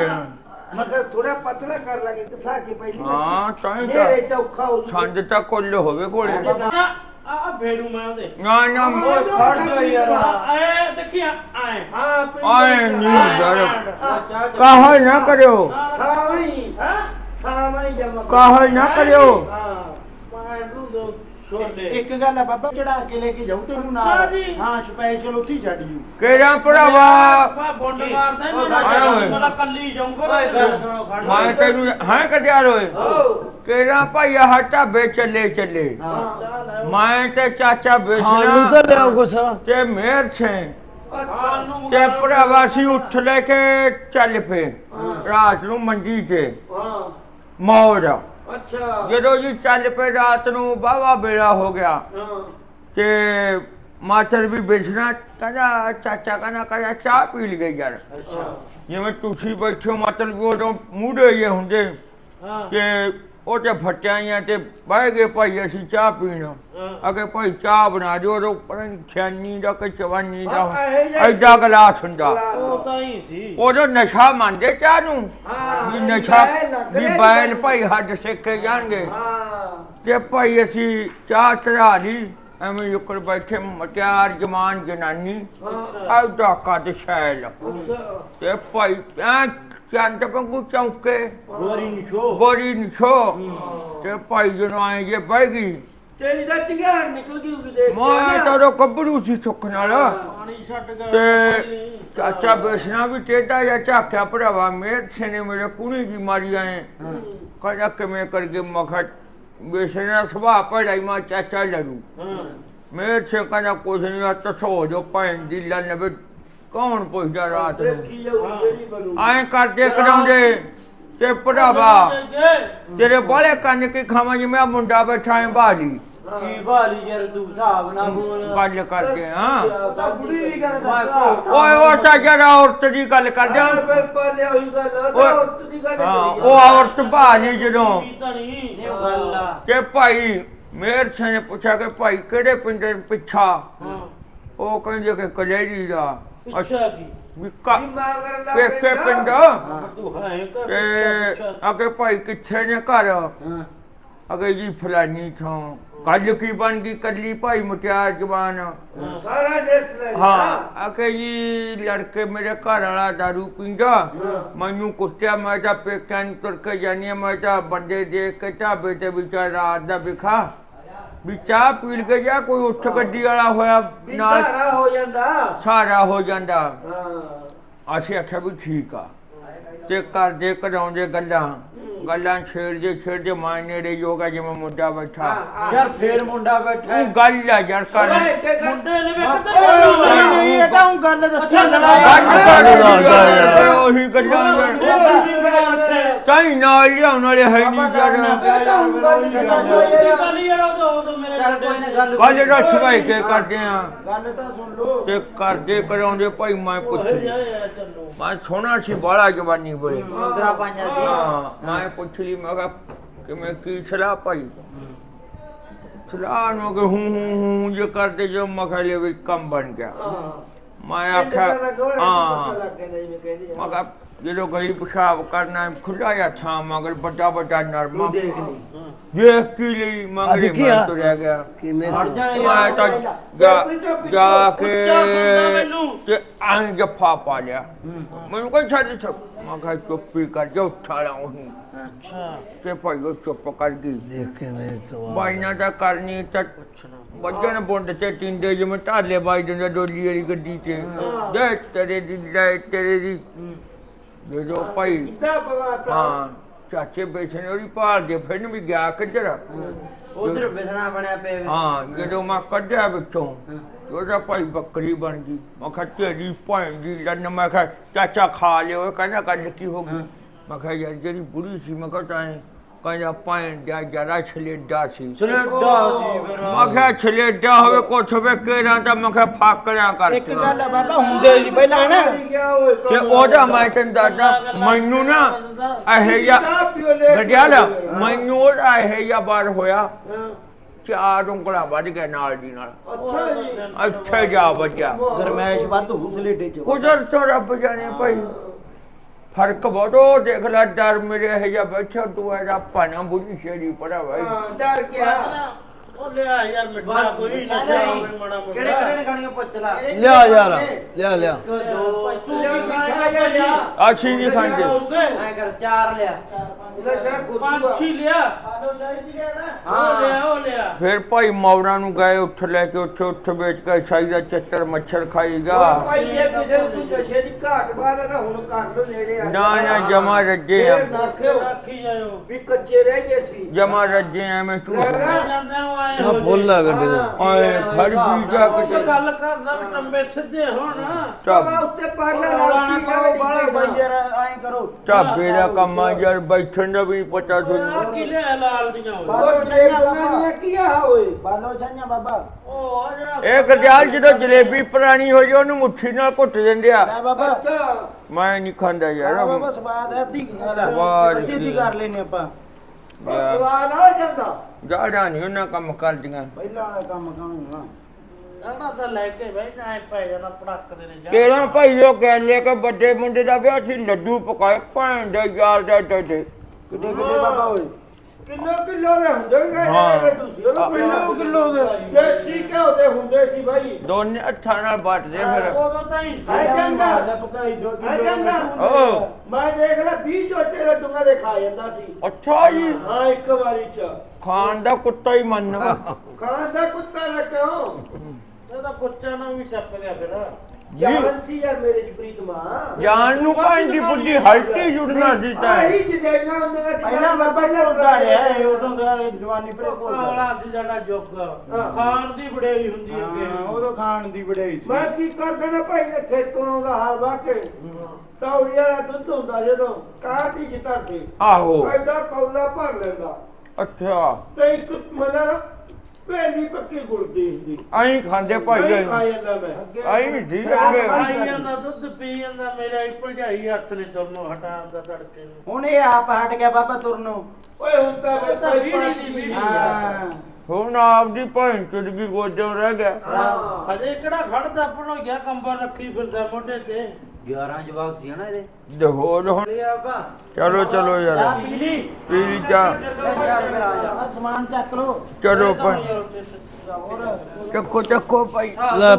[SPEAKER 2] ਮਗਰ ਥੋੜਾ ਪਤਲਾ ਕਰ ਲਾਂਗੇ ਕਿਸਾ ਕੀ ਪਹਿਲੀ
[SPEAKER 3] ਹਾਂ ਤਾਂ ਹੀ
[SPEAKER 2] ਨੇਰੇ
[SPEAKER 3] ਤਾਂ
[SPEAKER 2] ਚੌਖਾ ਹੋ ਜੂ
[SPEAKER 3] ਛੰਦ ਤਾਂ ਕੁੱਲ ਹੋਵੇ ਕੋਲੇ
[SPEAKER 1] ਆ ਆ ਫੇੜੂ ਮੈਂ ਉਹਦੇ।
[SPEAKER 3] ਨਾ ਨਾ
[SPEAKER 5] ਖੜ ਜਾ ਯਾਰ।
[SPEAKER 1] ਆਏ ਦੇਖਿਆ ਆਏ।
[SPEAKER 2] ਹਾਂ
[SPEAKER 3] ਆਏ ਨਹੀਂ ਯਾਰ ਕਾਹਲ ਨਾ ਕਰਿਓ।
[SPEAKER 2] ਸਾਵਈ
[SPEAKER 1] ਹਾਂ?
[SPEAKER 2] ਸਾਵਈ ਜਮਾ।
[SPEAKER 3] ਕਾਹਲ ਨਾ ਕਰਿਓ।
[SPEAKER 2] ਹਾਂ।
[SPEAKER 1] ਮੈਂ ਦੋ।
[SPEAKER 4] ਇੱਕ ਗੱਲ ਆ ਬਾਬਾ ਚੜਾ ਕੇ ਲੈ ਕੇ ਜਾਊ ਤੈਨੂੰ ਨਾਲ। ਹਾਂ ਸਪੈਸ਼ਲ ਉੱਥੇ ਹੀ ਛੱਡ ਜੂ।
[SPEAKER 3] ਕਿਹੜਾ ਭਰਾਵਾ?
[SPEAKER 1] ਬੁੰਡ ਮਾਰਦਾ ਹੀ
[SPEAKER 3] ਆਇਆ ਹੋਏ।
[SPEAKER 1] ਮੈਂ ਕੱਲੀ ਜਾਊਂਗਾ
[SPEAKER 4] ਓਏ ਗੱਲ ਸੁਣੋ ਖੜ
[SPEAKER 3] ਮੈਂ ਤੈਨੂੰ ਹਾਂ ਕੱਢਿਆ ਰੋਏ? ਕਿਹੜਾ ਭਾਈ ਆਹ ਢਾਬੇ ਚੱਲੇ ਚੱਲੇ? ਮੈਂ ਤੇ ਚਾਚਾ ਬੇਸਣਾ
[SPEAKER 4] ਲਿਆਓ ਕੁਛ।
[SPEAKER 3] ਤੇ ਮੇਰ ਛੇ।
[SPEAKER 1] ਸਾਨੂੰ
[SPEAKER 3] ਤੇ ਭਰਾਵਾ ਸੀ ਉੱਠ ਲੈ ਕੇ ਚੱਲ ਪਏ। ਰਾਤ ਨੂੰ ਮੰਜੀ ਤੇ।
[SPEAKER 1] ਹਾਂ।
[SPEAKER 3] ਮੌਜ
[SPEAKER 1] ਅੱਛਾ।
[SPEAKER 3] ਜਦੋਂ ਜੀ ਚੱਲ ਪਏ ਰਾਤ ਨੂੰ ਬਾਵਾ ਬੇੜਾ ਹੋ ਗਿਆ
[SPEAKER 1] ਹਾਂ।
[SPEAKER 3] ਤੇ ਮਾਤਰ ਵੀ ਬੇਸਣਾ ਕਹਿੰਦਾ ਚਾਚਾ ਕਹਿੰਦਾ ਕਹਿੰਦਾ ਚਾਹ ਪੀ ਲਈ ਯਾਰ।
[SPEAKER 1] ਅੱਛਾ।
[SPEAKER 3] ਜਿਵੇਂ ਤੁਸੀਂ ਬੈਠੇ ਮਤਲਬ ਵੀ ਉਦੋਂ ਮੂਢੇ ਜੇ ਹੁੰਦੇ
[SPEAKER 1] ਹਾਂ।
[SPEAKER 3] ਤੇ ਉਹ ਤੇ ਫਟਿਆਈਆਂ ਤੇ ਬਹਿ ਗਏ ਭਾਈ ਅਸੀਂ ਚਾਹ ਪੀਣ। ਅਗੇ ਭਾਈ ਚਾਹ ਬਣਾ ਦਿਓ ਉਦੋਂ ਪਤਾ ਨੀ ਛਿਆਨੀ ਦਾ ਕਿ ਚਵਾਨੀ ਦਾ। ਐਡਾ ਗਲਾਸ ਹੁੰਦਾ।
[SPEAKER 1] ਉਹ ਤਾਂ ਹੀ ਸੀ।
[SPEAKER 3] ਉਦੋਂ ਨਸ਼ਾ ਮੰਨਦੇ ਚਾਹ ਨੂੰ?
[SPEAKER 1] ਹਾਂ,
[SPEAKER 3] ਵੀ ਨਸ਼ਾ ਵੀ ਬੈਲ। ਭਾਈ। ਹੱਡ ਸਿੱਖੇ ਜਾਣਗੇ।
[SPEAKER 1] ਹਾਂ।
[SPEAKER 3] ਤੇ ਭਾਈ ਅਸੀਂ ਚਾਹ ਚੜਾ ਲਈ। ਐਵੇਂ ਯੁਕਰ ਬੈਠੇ ਮਟਿਆਰ ਜਮਾਨ ਜਨਾਨੀ। ਐਡਾ ਕੱਦ ਸ਼ੈਲ।
[SPEAKER 1] ਅੱਛਾ।
[SPEAKER 3] ਤੇ ਭਾਈ ਐ ਚੰਦ ਪੰਗੂ ਚੌਂਕੇ।
[SPEAKER 4] ਗੋਰੀ ਨਿਸ਼ੋ
[SPEAKER 3] ਗੋਰੀ ਨਿਛੋ ਤੇ ਭਾਈ ਜਦੋਂ ਆਏ ਜੇ ਬਹਿ ਗਈ।
[SPEAKER 1] ਤੇਰੀ ਤਾਂ ਚਿੰਗਾਰ ਨਿਕਲ ਗਈ ਹੋਊਗੀ ਦੇਖ
[SPEAKER 3] ਮੈਂ। ਤਾਂ ਉਦੋਂ ਗੱਭਰੂ ਸੀ ਸੁੱਖ ਨਾਲ।
[SPEAKER 1] ਪਾਣੀ ਛੱਡ ਗਿਆ
[SPEAKER 3] ਤੇ ਚਾਚਾ ਬੇਸਣਾ ਵੀ ਟੇਡਾ ਜਾਂ ਝਾਕਿਆ ਭਰਾਵਾ ਮੇਰ ਨੇ ਮੇਰੇ ਕੁੜੀ ਦੀ ਮਾਰੀ ਆਏ। ਕਹਿੰਦਾ ਕਿਵੇਂ ਕਰ ਗਏ ਮਖਾ ਬੇਸਣਾ ਸੁਭਾਅ ਪੜਾਈ ਮਾ ਚਾਚਾ ਲੜੂ। ਮੇਰ ਸੇ ਕਹਿੰਦਾ ਕੁਛ ਨਹੀਂ ਆ ਤਸੋ ਜੋ ਭੈਣ ਦੀ ਲੰਨ ਵੀ ਕੌਣ ਪੁੱਛਦਾ ਰਾਤ ਨੂੰ?
[SPEAKER 1] ਦੇਖੀ ਜਾਊ ਜਿਹੜੀ ਬਣੂ
[SPEAKER 3] ਐਂ ਕਰਦੇ ਕਰਾਉਂਦੇ ਤੇ ਭਰਾਵਾ ਤੇਰੇ ਬਾਲੇ ਕੰਨ ਕੀ ਖਾਵਾਂ ਜਿਵੇਂ ਆ ਮੁੰਡਾ ਬੈਠਾ ਹੈ। ਬਾਲੀ
[SPEAKER 4] ਕੀ ਭਾਲੀ ਯਾਰ ਤੂੰ ਹਿਸਾਬ ਨਾ ਬੋਲ।
[SPEAKER 3] ਗੱਲ ਕਰਦੇ ਹਾਂ।
[SPEAKER 4] ਤਾਂ ਬੁੜੀ ਵੀ ਗੱਲ
[SPEAKER 3] ਓਏ ਉਹ ਤਾਂ ਜਰਾ ਔਰਤ ਦੀ ਗੱਲ ਕਰਦੇ ਹਾਂ
[SPEAKER 1] ਫਿਰ ਪਾਲਿਆ ਹੋਈ ਗੱਲ
[SPEAKER 3] ਓਏ,
[SPEAKER 1] ਔਰਤ ਦੀ ਗੱਲ
[SPEAKER 3] ਹਾਂ ਉਹ ਔਰਤ ਬਾਲੀ ਜਦੋਂ।
[SPEAKER 1] ਨਹੀਂ
[SPEAKER 4] ਇਹ ਗੱਲ ਆ।
[SPEAKER 3] ਤੇ ਭਾਈ ਮੇਰ ਸਿੰਘ ਨੇ ਪੁੱਛਿਆ ਕਿ ਭਾਈ ਕਿਹੜੇ ਪਿੰਡ ਦੇ ਪਿੱਛਾ? ਉਹ ਕਹਿੰਦੇ ਕਿ ਕਲੇਰੀ ਦਾ।
[SPEAKER 1] ਅੱਛਾ ਕੀ
[SPEAKER 3] ਵੀ ਕਾ
[SPEAKER 1] ਕੀ ਮਾਗਰ ਲਾ
[SPEAKER 3] ਵੇਖੇ ਪਿੰਡ?
[SPEAKER 1] ਤੂੰ ਹੈ ਕਰ
[SPEAKER 3] ਤੇ ਅਗੇ ਭਾਈ ਕਿੱਥੇ ਨੇ ਘਰ?
[SPEAKER 4] ਹਾਂ।
[SPEAKER 3] ਅਗੇ ਜੀ ਫਲਾਨੀ ਥਾਂ। ਕੱਲ ਕੀ ਬਣ ਗਈ ਕੱਲੀ ਭਾਈ ਮੁਟਿਆਰ ਜਵਾਨ?
[SPEAKER 1] ਸਾਰਾ ਡਰੈਸ ਲੈ ਲਿਆ।
[SPEAKER 3] ਹਾਂ ਅਕੇ ਜੀ ਲੜਕੇ ਮੇਰੇ ਘਰ ਵਾਲਾ दारू ਪੀਂਦਾ। ਮੈਨੂੰ ਕੁੱਟਿਆ ਮੈਂ ਤਾਂ ਪੇਕਾਂ ਨੂੰ ਤੁਰ ਕੇ ਜਾਨੀ ਮੈਂ ਤਾਂ ਬੰਦੇ ਦੇਖ ਕੇ ਢਾਬੇ ਤੇ ਵਿਚਾਰ ਰਾਤ ਦਾ ਵਿਖਾ। ਵੀ ਚਾਹ ਪੀਲ ਕੇ ਜਾ ਕੋਈ ਉੱਠ ਗੱਡੀ ਵਾਲਾ ਹੋਇਆ
[SPEAKER 1] ਵੀ
[SPEAKER 3] ਨਾਲ
[SPEAKER 1] ਸਾਰਾ ਹੋ ਜਾਂਦਾ।
[SPEAKER 3] ਸਾਰਾ ਹੋ ਜਾਂਦਾ।
[SPEAKER 1] ਹਾਂ।
[SPEAKER 3] ਅਸੀਂ ਆਖਿਆ ਵੀ ਠੀਕ ਆ। ਤੇ ਕਰਦੇ ਕਰਾਉਂਦੇ ਗੱਲਾਂ ਗੱਲਾਂ ਛੇੜਦੇ ਛੇੜਦੇ ਮਾਂ ਨੇੜੇ ਯੋਗਾ ਜਿਵੇਂ ਮੁੰਡਾ ਬੈਠਾ।
[SPEAKER 4] ਯਾਰ ਫੇਰ ਮੁੰਡਾ ਬੈਠਾ ਹੈ।
[SPEAKER 3] ਉਹ ਗੱਲ ਆ ਯਾਰ ਕਰ।
[SPEAKER 1] ਮੁੰਡੇ ਨੇ
[SPEAKER 4] ਓਏ,
[SPEAKER 1] ਵੇਖਦਾ
[SPEAKER 4] ਨਹੀਂ। ਨਹੀਂ ਇਹ ਤਾਂ ਹੁਣ ਗੱਲ ਦੱਸੀ
[SPEAKER 1] ਅੱਛਾ,
[SPEAKER 3] ਗੱਲ
[SPEAKER 4] ਲੜਾਈ
[SPEAKER 3] ਕਰ ਉਹੀ ਗੱਲਾਂ ਯਾਰ ਤਾਈ ਨਾਲ ਲਿਆਉਣ ਵਾਲੇ ਹੈ ਨਹੀਂ ਯਾਰ।
[SPEAKER 4] ਚੱਲ ਕੋਈ ਨਾ ਗੱਲ
[SPEAKER 3] ਗੱਲ ਦਾ ਛਵਾਈ ਕੇ ਕਰਦੇ ਆ।
[SPEAKER 4] ਗੱਲ ਤਾਂ ਸੁਣ ਲੋ
[SPEAKER 3] ਤੇ ਕਰਦੇ ਕਰਾਉਂਦੇ ਭਾਈ ਮੈਂ ਪੁੱਛ ਮੈਂ ਸੋਹਣਾ ਸੀ ਬਾਲਾ ਜਵਾਨੀ ਬੋਲੇ।
[SPEAKER 4] ਮੰਦਰਾ ਪਾਈਆਂ ਸੀ।
[SPEAKER 3] ਹਾਂ ਮੈਂ ਪੁੱਛ ਲਈ ਮੈਂ ਕਿਹਾ ਕਿਵੇਂ ਕੀ ਸਲਾਹ ਭਾਈ? ਸਲਾਹ ਨੂੰ ਕਿ ਹੂੰ ਹੂੰ ਹੂੰ ਜੇ ਕਰਦੇ ਜੋ ਮਖਲੇ ਵੀ ਕੰਮ ਬਣ ਗਿਆ। ਮੈਂ ਆਖਿਆ ਹਾਂ। ਮੈਂ ਕਿਹਾ ਜਦੋਂ ਗਈ ਪਿਸ਼ਾਬ ਕਰਨਾ ਖੁੱਲਾ ਜਾਂ ਥਾਂ ਮਗਰ ਵੱਡਾ ਵੱਡਾ ਨਰਮਾ।
[SPEAKER 4] ਦੇਖ ਲਈ।
[SPEAKER 3] ਦੇਖ ਕੀ ਲਈ ਮਗਰ ਮੈਂ
[SPEAKER 4] ਆ?
[SPEAKER 3] ਤੁਰਿਆ ਗਿਆ।
[SPEAKER 4] ਕਿਵੇਂ
[SPEAKER 3] ਮੈਂ ਤਾਂ ਜਾ। ਜਾ ਕੇ ਤੇ ਆਂ ਜੱਫਾ ਪਾ ਲਿਆ। ਮੈਨੂੰ ਕੋਈ ਛੱਡ ਛੱਡ ਮੈਂ ਕਿਹਾ ਚੁੱਪੀ ਕਰ ਜਾ ਉੱਠਾ ਲਾ ਉਹਨੂੰ। ਤੇ ਭਾਈ ਉਹ ਚੁੱਪ ਕਰ ਗਈ।
[SPEAKER 4] ਦੇਖ ਕੇ ਮੇਰੇ ਸਵਾਲ
[SPEAKER 3] ਬਾਈਆਂ ਦਾ ਕਰਨੀ ਤਾਂ ਵੱਜਣ ਬੁੰਡ ਤੇ ਟਿੰਡੇ ਜਿਵੇਂ ਢਾਲੇ ਬਾਈ ਦਿੰਦਾ ਡੋਲੀ ਵਾਲੀ ਗੱਡੀ ਤੇ। ਦੇ ਤੇਰੇ ਦੀ ਲੈ ਤੇਰੇ ਦੀ। ਜਦੋਂ ਭਾਈ ਹਾਂ ਚਾਚੇ ਬੇਚਨੇ ਉਹਦੀ ਭਾਲ ਦੇ ਫਿਰ ਵੀ ਗਿਆ ਕਿੱਧਰ?
[SPEAKER 4] ਉਧਰ ਬਿਸਣਾ ਬਣਿਆ ਪਿਆ ਵੇ।
[SPEAKER 3] ਹਾਂ ਜਦੋਂ ਮੈਂ ਕੱਢਿਆ ਵਿੱਚੋਂ ਉਹਦਾ ਭਾਈ ਬੱਕਰੀ ਬਣ ਗਈ। ਮੈਂ ਕਿਹਾ ਤੇਰੀ ਭੈਣ ਦੀ ਲੰਨ ਮੈਂ ਕਿਹਾ ਚਾਚਾ ਖਾ ਲਿਓ ਇਹ ਕਹਿੰਦਾ ਗੱਲ ਕੀ ਹੋ ਗਈ? ਮੈਂ ਕਿਹਾ ਯਾਰ ਜਿਹੜੀ ਬੁੜੀ ਸੀ। ਮੈਂ ਕਿਹਾ ਤਾਂ ਕਹਿੰਦਾ ਭੈਣ ਦਾ ਜਰਾ ਛਲੇਡਾ ਸੀ।
[SPEAKER 4] ਸਲੇਡਾ ਸੀ ਫਿਰ
[SPEAKER 3] ਮੈਂ ਕਿਹਾ ਛਲੇਡਾ ਹੋਵੇ ਕੁਛ ਹੋਵੇ ਕਿਹੜਾ ਤਾਂ ਮੈਂ ਕਿਹਾ ਫਾਕੜਾਂ ਕਰਕੇ।
[SPEAKER 4] ਇੱਕ ਗੱਲ ਆ ਬਾਬਾ ਹੁੰਦੇ ਸੀ ਪਹਿਲਾਂ ਨਾ।
[SPEAKER 3] ਤੇ ਉਹਦਾ ਮੈਂ ਤੈਨੂੰ ਦੱਸਦਾ ਮੈਨੂੰ ਨਾ ਇਹ ਗੜਿਆਲ ਮੈਨੂੰ ਉਹਦਾ ਇਹ ਜਿਹਾ ਬਾਰ ਹੋਇਆ। ਚਾਰ ਉਂਗਲਾਂ ਵੱਜ ਗਏ ਨਾਲ ਦੀ ਨਾਲ।
[SPEAKER 1] ਅੱਛਾ ਜੀ।
[SPEAKER 3] ਅੱਛਾ ਜਾ ਬੱਜਾ
[SPEAKER 4] ਗਰਮੈਸ਼ ਵਾਧੂ ਸਲੇਡੇ ਚ।
[SPEAKER 3] ਕੁਦਰ ਤੋਂ ਰੱਬ ਜਾਣੇ ਭਾਈ। ਫ਼ਰਕ ਬਹੁਤ ਉਹ ਦੇਖ ਲੈ ਡਰ ਮੇਰੇ ਇਹ ਜਿਹਾ ਬੈਠਾ ਤੂੰ ਇਹਦਾ ਪਾਣਾ ਬੁਝੀ ਸ਼ੇਰੀ ਪੜਾ ਭਾਈ
[SPEAKER 1] ਹਾਂ, ਡਰ ਗਿਆ। ਉਹ ਲਿਆ ਯਾਰ ਮਿੱਠਾ ਕੋਈ ਨਸ਼ਾ ਹੋਵੇ ਮਾੜਾ ਮੋਟਾ।
[SPEAKER 4] ਕਿਹੜੇ ਕਿਹੜੇ ਨੇ ਖਾਣੀਆਂ ਪੁੱਛ ਲਾ
[SPEAKER 6] ਲਿਆ ਯਾਰ ਲਿਆ ਲਿਆ।
[SPEAKER 1] ਤੂੰ ਲਿਆ ਮਿੱਠਾ ਜਾਂ ਲਿਆ।
[SPEAKER 3] ਅਸੀਂ ਨਹੀਂ ਖਾਂਦੇ।
[SPEAKER 4] ਐ ਕਰ ਚਾਰ ਲਿਆ।
[SPEAKER 1] ਨਸ਼ਾ ਖੁੱਦੂ
[SPEAKER 2] ਪੰਛੀ ਲਿਆ।
[SPEAKER 4] ਹਾਂ।
[SPEAKER 2] ਉਹ ਲਿਆ ਉਹ ਲਿਆ।
[SPEAKER 3] ਫਿਰ ਭਾਈ ਮੌਰਾਂ ਨੂੰ ਗਏ ਉੱਠ ਲੈ ਕੇ ਉੱਥੇ ਉੱਠ ਵੇਚ ਕੇ ਸ਼ਾਹੀ ਦਾ ਚੱਤਰ ਮੱਛਰ ਖਾਈਗਾ
[SPEAKER 2] ਭਾਈ ਜੇ ਕਿਸੇ ਨੂੰ ਨਸ਼ੇ ਦੀ ਘਾਟ ਨਾ ਹੁਣ ਘਰ ਨੂੰ ਨੇੜੇ ਆ।
[SPEAKER 3] ਨਾ ਨਾ ਜਮਾ ਰੱਜੇ ਆ।
[SPEAKER 2] ਫੇਰ ਨਾਖਿਓ
[SPEAKER 1] ਰੱਖੀ ਜਾਇਓ।
[SPEAKER 2] ਵੀ ਕੱਚੇ ਰਹਿ ਗਏ ਸੀ।
[SPEAKER 3] ਜਮਾ ਰੱਜੇ ਮੈਂ ਝੂਠ।
[SPEAKER 1] ਜਾਂਦੇ ਨੂੰ ਆਏ
[SPEAKER 4] ਆ ਫੁੱਲ ਆ ਗੱਡੀ ਦੇ
[SPEAKER 3] ਓਏ ਖੜ ਵੀ ਜਾ ਕੇ
[SPEAKER 1] ਗੱਲ ਕਰਦਾ ਵੀ ਟੰਬੇ ਸਿੱਧੇ ਹੋਣ।
[SPEAKER 2] ਬਾਬਾ ਉੱਤੇ ਪਾਰਲਾ
[SPEAKER 6] ਲਾਣਾ
[SPEAKER 2] ਲਾਉਣਾ
[SPEAKER 6] ਕਰੋ ਬਾਲਾ ਬਾਈ ਯਾਰ ਐਂ ਕਰੋ।
[SPEAKER 3] ਢਾਬੇ ਦਾ ਕੰਮ ਆ ਯਾਰ ਬੈਠਣ ਦਾ ਵੀ ਪਤਾ
[SPEAKER 1] ਆ
[SPEAKER 3] ਤੁਹਾਨੂੰ
[SPEAKER 1] ਕੀ ਲਿਆ ਲਾਲ ਦੀਆਂ ਹੋਏ
[SPEAKER 6] ਬਾਲੋ
[SPEAKER 2] ਉਹ ਜੇ
[SPEAKER 6] ਛਾਈਆਂ
[SPEAKER 2] ਕੀ ਆ ਓਏ?
[SPEAKER 6] ਬਾਲੋ ਛਾਈਆਂ ਬਾਬਾ।
[SPEAKER 1] ਉਹ ਆ ਜਿਹੜਾ
[SPEAKER 3] ਇਹ ਗਦਿਆਲ ਜਦੋਂ ਜਲੇਬੀ ਪੁਰਾਣੀ ਹੋ ਜਾ ਉਹਨੂੰ ਮੁੱਠੀ ਨਾਲ ਘੁੱਟ ਦਿੰਦੇ ਆ।
[SPEAKER 6] ਲੈ ਬਾਬਾ।
[SPEAKER 3] ਮੈਂ ਨਹੀਂ ਖਾਂਦਾ ਯਾਰ
[SPEAKER 6] ਬਾਬਾ ਸਵਾਦ ਹੈ
[SPEAKER 3] ਵਾਹ
[SPEAKER 6] ਅੱਧੀ ਅੱਧੀ
[SPEAKER 3] ਜੀ।
[SPEAKER 6] ਕਰ ਲੈਨੇ ਆਪਾਂ।
[SPEAKER 2] ਜਾਂਦਾ।
[SPEAKER 3] ਜਾੜਾ ਨਹੀਂ ਉਹਨਾਂ ਕੰਮ ਕਰਦੀਆਂ।
[SPEAKER 6] ਪਹਿਲਾਂ ਵਾਲਾ ਕੰਮ ਕਾਹਨੂੰ
[SPEAKER 1] ਸਾਡਾ ਤਾਂ ਲੈ ਕੇ ਬਹਿ ਜਾਏ ਪੈ ਜਾਣਾ ਪੜਕਦੇ ਨੇ ਜਾ।
[SPEAKER 3] ਕਿਹੜਾ ਭਾਈ ਉਹ ਕਹਿੰਦੇ ਕਿ ਵੱਡੇ ਮੁੰਡੇ ਦਾ ਵਿਆਹ ਸੀ ਲੱਡੂ ਪਕਾਏ ਭੈਣ ਦੇ ਯਾਰ ਦਾ ਟੱਡੇ
[SPEAKER 6] ਕਿੱਡੇ ਕਿੱਡੇ ਬਾਬਾ ਓਏ
[SPEAKER 2] ਕਿਲੋ ਕਿਲੋ ਦੇ ਹੁੰਦੇ ਵੀ
[SPEAKER 3] ਹਾਂ।
[SPEAKER 2] ਕਹਿੰਦੇ ਤੁਸੀਂ? ਉਹ ਕਿਲੋ ਕਿਲੋ ਦੇ। ਦੇਸੀ ਘਿਓ ਦੇ ਹੁੰਦੇ ਸੀ ਭਾਈ
[SPEAKER 3] ਦੋਨੇ ਹੱਥਾਂ ਨਾਲ ਵੱਟਦੇ ਫਿਰ।
[SPEAKER 1] ਉਦੋਂ ਤਾਂ ਹੀ।
[SPEAKER 2] ਆ ਜਾਂਦਾ
[SPEAKER 6] ਮਾਰਦਾ ਪਕਾਈ ਦੋ
[SPEAKER 2] ਆ ਜਾਂਦਾ
[SPEAKER 3] ਓ।
[SPEAKER 2] ਮੈਂ ਦੇਖ ਲਿਆ 20 ਚੋਟੇ ਲੱਡੂਆਂ ਦੇ ਖਾ ਜਾਂਦਾ ਸੀ।
[SPEAKER 3] ਅੱਛਾ ਜੀ।
[SPEAKER 2] ਹਾਂ ਇੱਕ ਵਾਰੀ ਚ।
[SPEAKER 3] ਖਾਣ ਦਾ ਕੁੱਤਾ ਹੀ ਮੰਨ
[SPEAKER 2] ਖਾਣ ਦਾ ਕੁੱਤਾ ਨਾ ਕਿਉਂ?
[SPEAKER 1] ਇਹਦਾ ਬੱਚਾ ਨਾ ਵੀ ਟੱਪ ਗਿਆ ਫਿਰ।
[SPEAKER 2] ਜਾਨ ਸੀ ਯਾਰ ਮੇਰੇ ਚ ਪ੍ਰੀਤਮਾ
[SPEAKER 3] ਜਾਨ ਨੂੰ ਭੈਣ ਦੀ ਬੁੱਧੀ ਹਲਕੀ ਜੁੜਨਾ ਸੀ ਤਾਂ।
[SPEAKER 2] ਆਹੀ ਜਦੇਨਾ ਹੁੰਦੀਆਂ ਸੀ
[SPEAKER 6] ਪਹਿਲਾਂ ਬਾਬਾ ਜੀ ਉਦਾਂ ਰਿਹਾ ਇਹ ਉਦੋਂ ਦਾ ਜਵਾਨੀ ਪਰੇ ਕੋਲ
[SPEAKER 1] ਕਾਲਾ ਸਾਡਾ ਜੁੱਗ ਖਾਣ ਦੀ ਬੜਾਈ ਹੁੰਦੀ ਅੱਗੇ।
[SPEAKER 6] ਹਾਂ ਉਦੋਂ ਖਾਣ ਦੀ ਵਡਿਆਈ ਸੀ।
[SPEAKER 2] ਮੈਂ ਕੀ ਕਰਦਾ ਨਾ ਭਾਈ ਰੱਖੇ ਤੋਂ ਦਾ ਹਾਲ ਵਾਕੇ ਤੌੜੀ ਵਾਲਾ ਦੁੱਧ ਹੁੰਦਾ ਜਦੋਂ ਕਾਹਦੀ ਚ ਧਰਦੇ
[SPEAKER 3] ਆਹੋ।
[SPEAKER 2] ਐਡਾ ਕੌਲਾ ਭਰ ਲੈਂਦਾ।
[SPEAKER 3] ਅੱਛਾ।
[SPEAKER 2] ਤੇ ਇੱਕ ਮਤਲਬ ਪਹਿਲੀ ਪੱਕੀ ਗੁਰਦੀ ਹੁੰਦੀ।
[SPEAKER 3] ਐਂ ਖਾਂਦੇ ਭਾਈ
[SPEAKER 2] ਮੈਂ ਖਾ ਜਾਂਦਾ ਮੈਂ।
[SPEAKER 3] ਐਂ ਜੀ ਅੱਗੇ।
[SPEAKER 1] ਆਈ ਜਾਂਦਾ ਦੁੱਧ ਪੀ ਜਾਂਦਾ ਮੇਰਾ ਹੀ ਭਰਜਾਈ ਹੱਥ ਨੇ ਦੋਨੋਂ ਹਟਾਉਂਦਾ ਤੜਕੇ ਨੂੰ।
[SPEAKER 6] ਹੁਣ ਇਹ ਆਪ ਹਟ ਗਿਆ ਬਾਬਾ ਤੁਰਨੋਂ।
[SPEAKER 2] ਓਏ ਹੁਣ ਤਾਂ ਮੈਂ
[SPEAKER 1] ਤਾਂ ਵੀੜੀ
[SPEAKER 2] ਨਹੀਂ
[SPEAKER 1] ਵੀੜੀ।
[SPEAKER 6] ਹਾਂ
[SPEAKER 3] ਹੁਣ ਆਪਦੀ ਭੈਣ ਚੁੱਜ ਗਈ ਗੋਜੋਂ ਰਹਿ ਗਿਆ।
[SPEAKER 1] ਹਜੇ ਕਿਹੜਾ ਖੜਦਾ ਆਪਣੋ ਗਿਆ ਕੰਬਲ ਰੱਖੀ ਫਿਰਦਾ ਮੋਢੇ ਤੇ।
[SPEAKER 5] 11 ਜਵਾਕ ਸੀ ਨਾ ਇਹਦੇ।
[SPEAKER 3] ਤੇ ਹੋਰ ਹੁਣ ਚਲੋ ਚਲੋ
[SPEAKER 6] ਚਾਹ
[SPEAKER 3] ਯਾਰ।
[SPEAKER 6] ਪੀ ਲਈ?
[SPEAKER 3] ਪੀ ਲਈ ਚਾਹ।
[SPEAKER 5] ਚੱਲ ਫਿਰ ਆ ਜਾ।
[SPEAKER 6] ਸਮਾਨ ਚੱਕ ਲੋ
[SPEAKER 3] ਚਲੋ ਭਾਈ। ਚੱਕੋ ਚੱਕੋ ਭਾਈ।
[SPEAKER 4] ਲੈ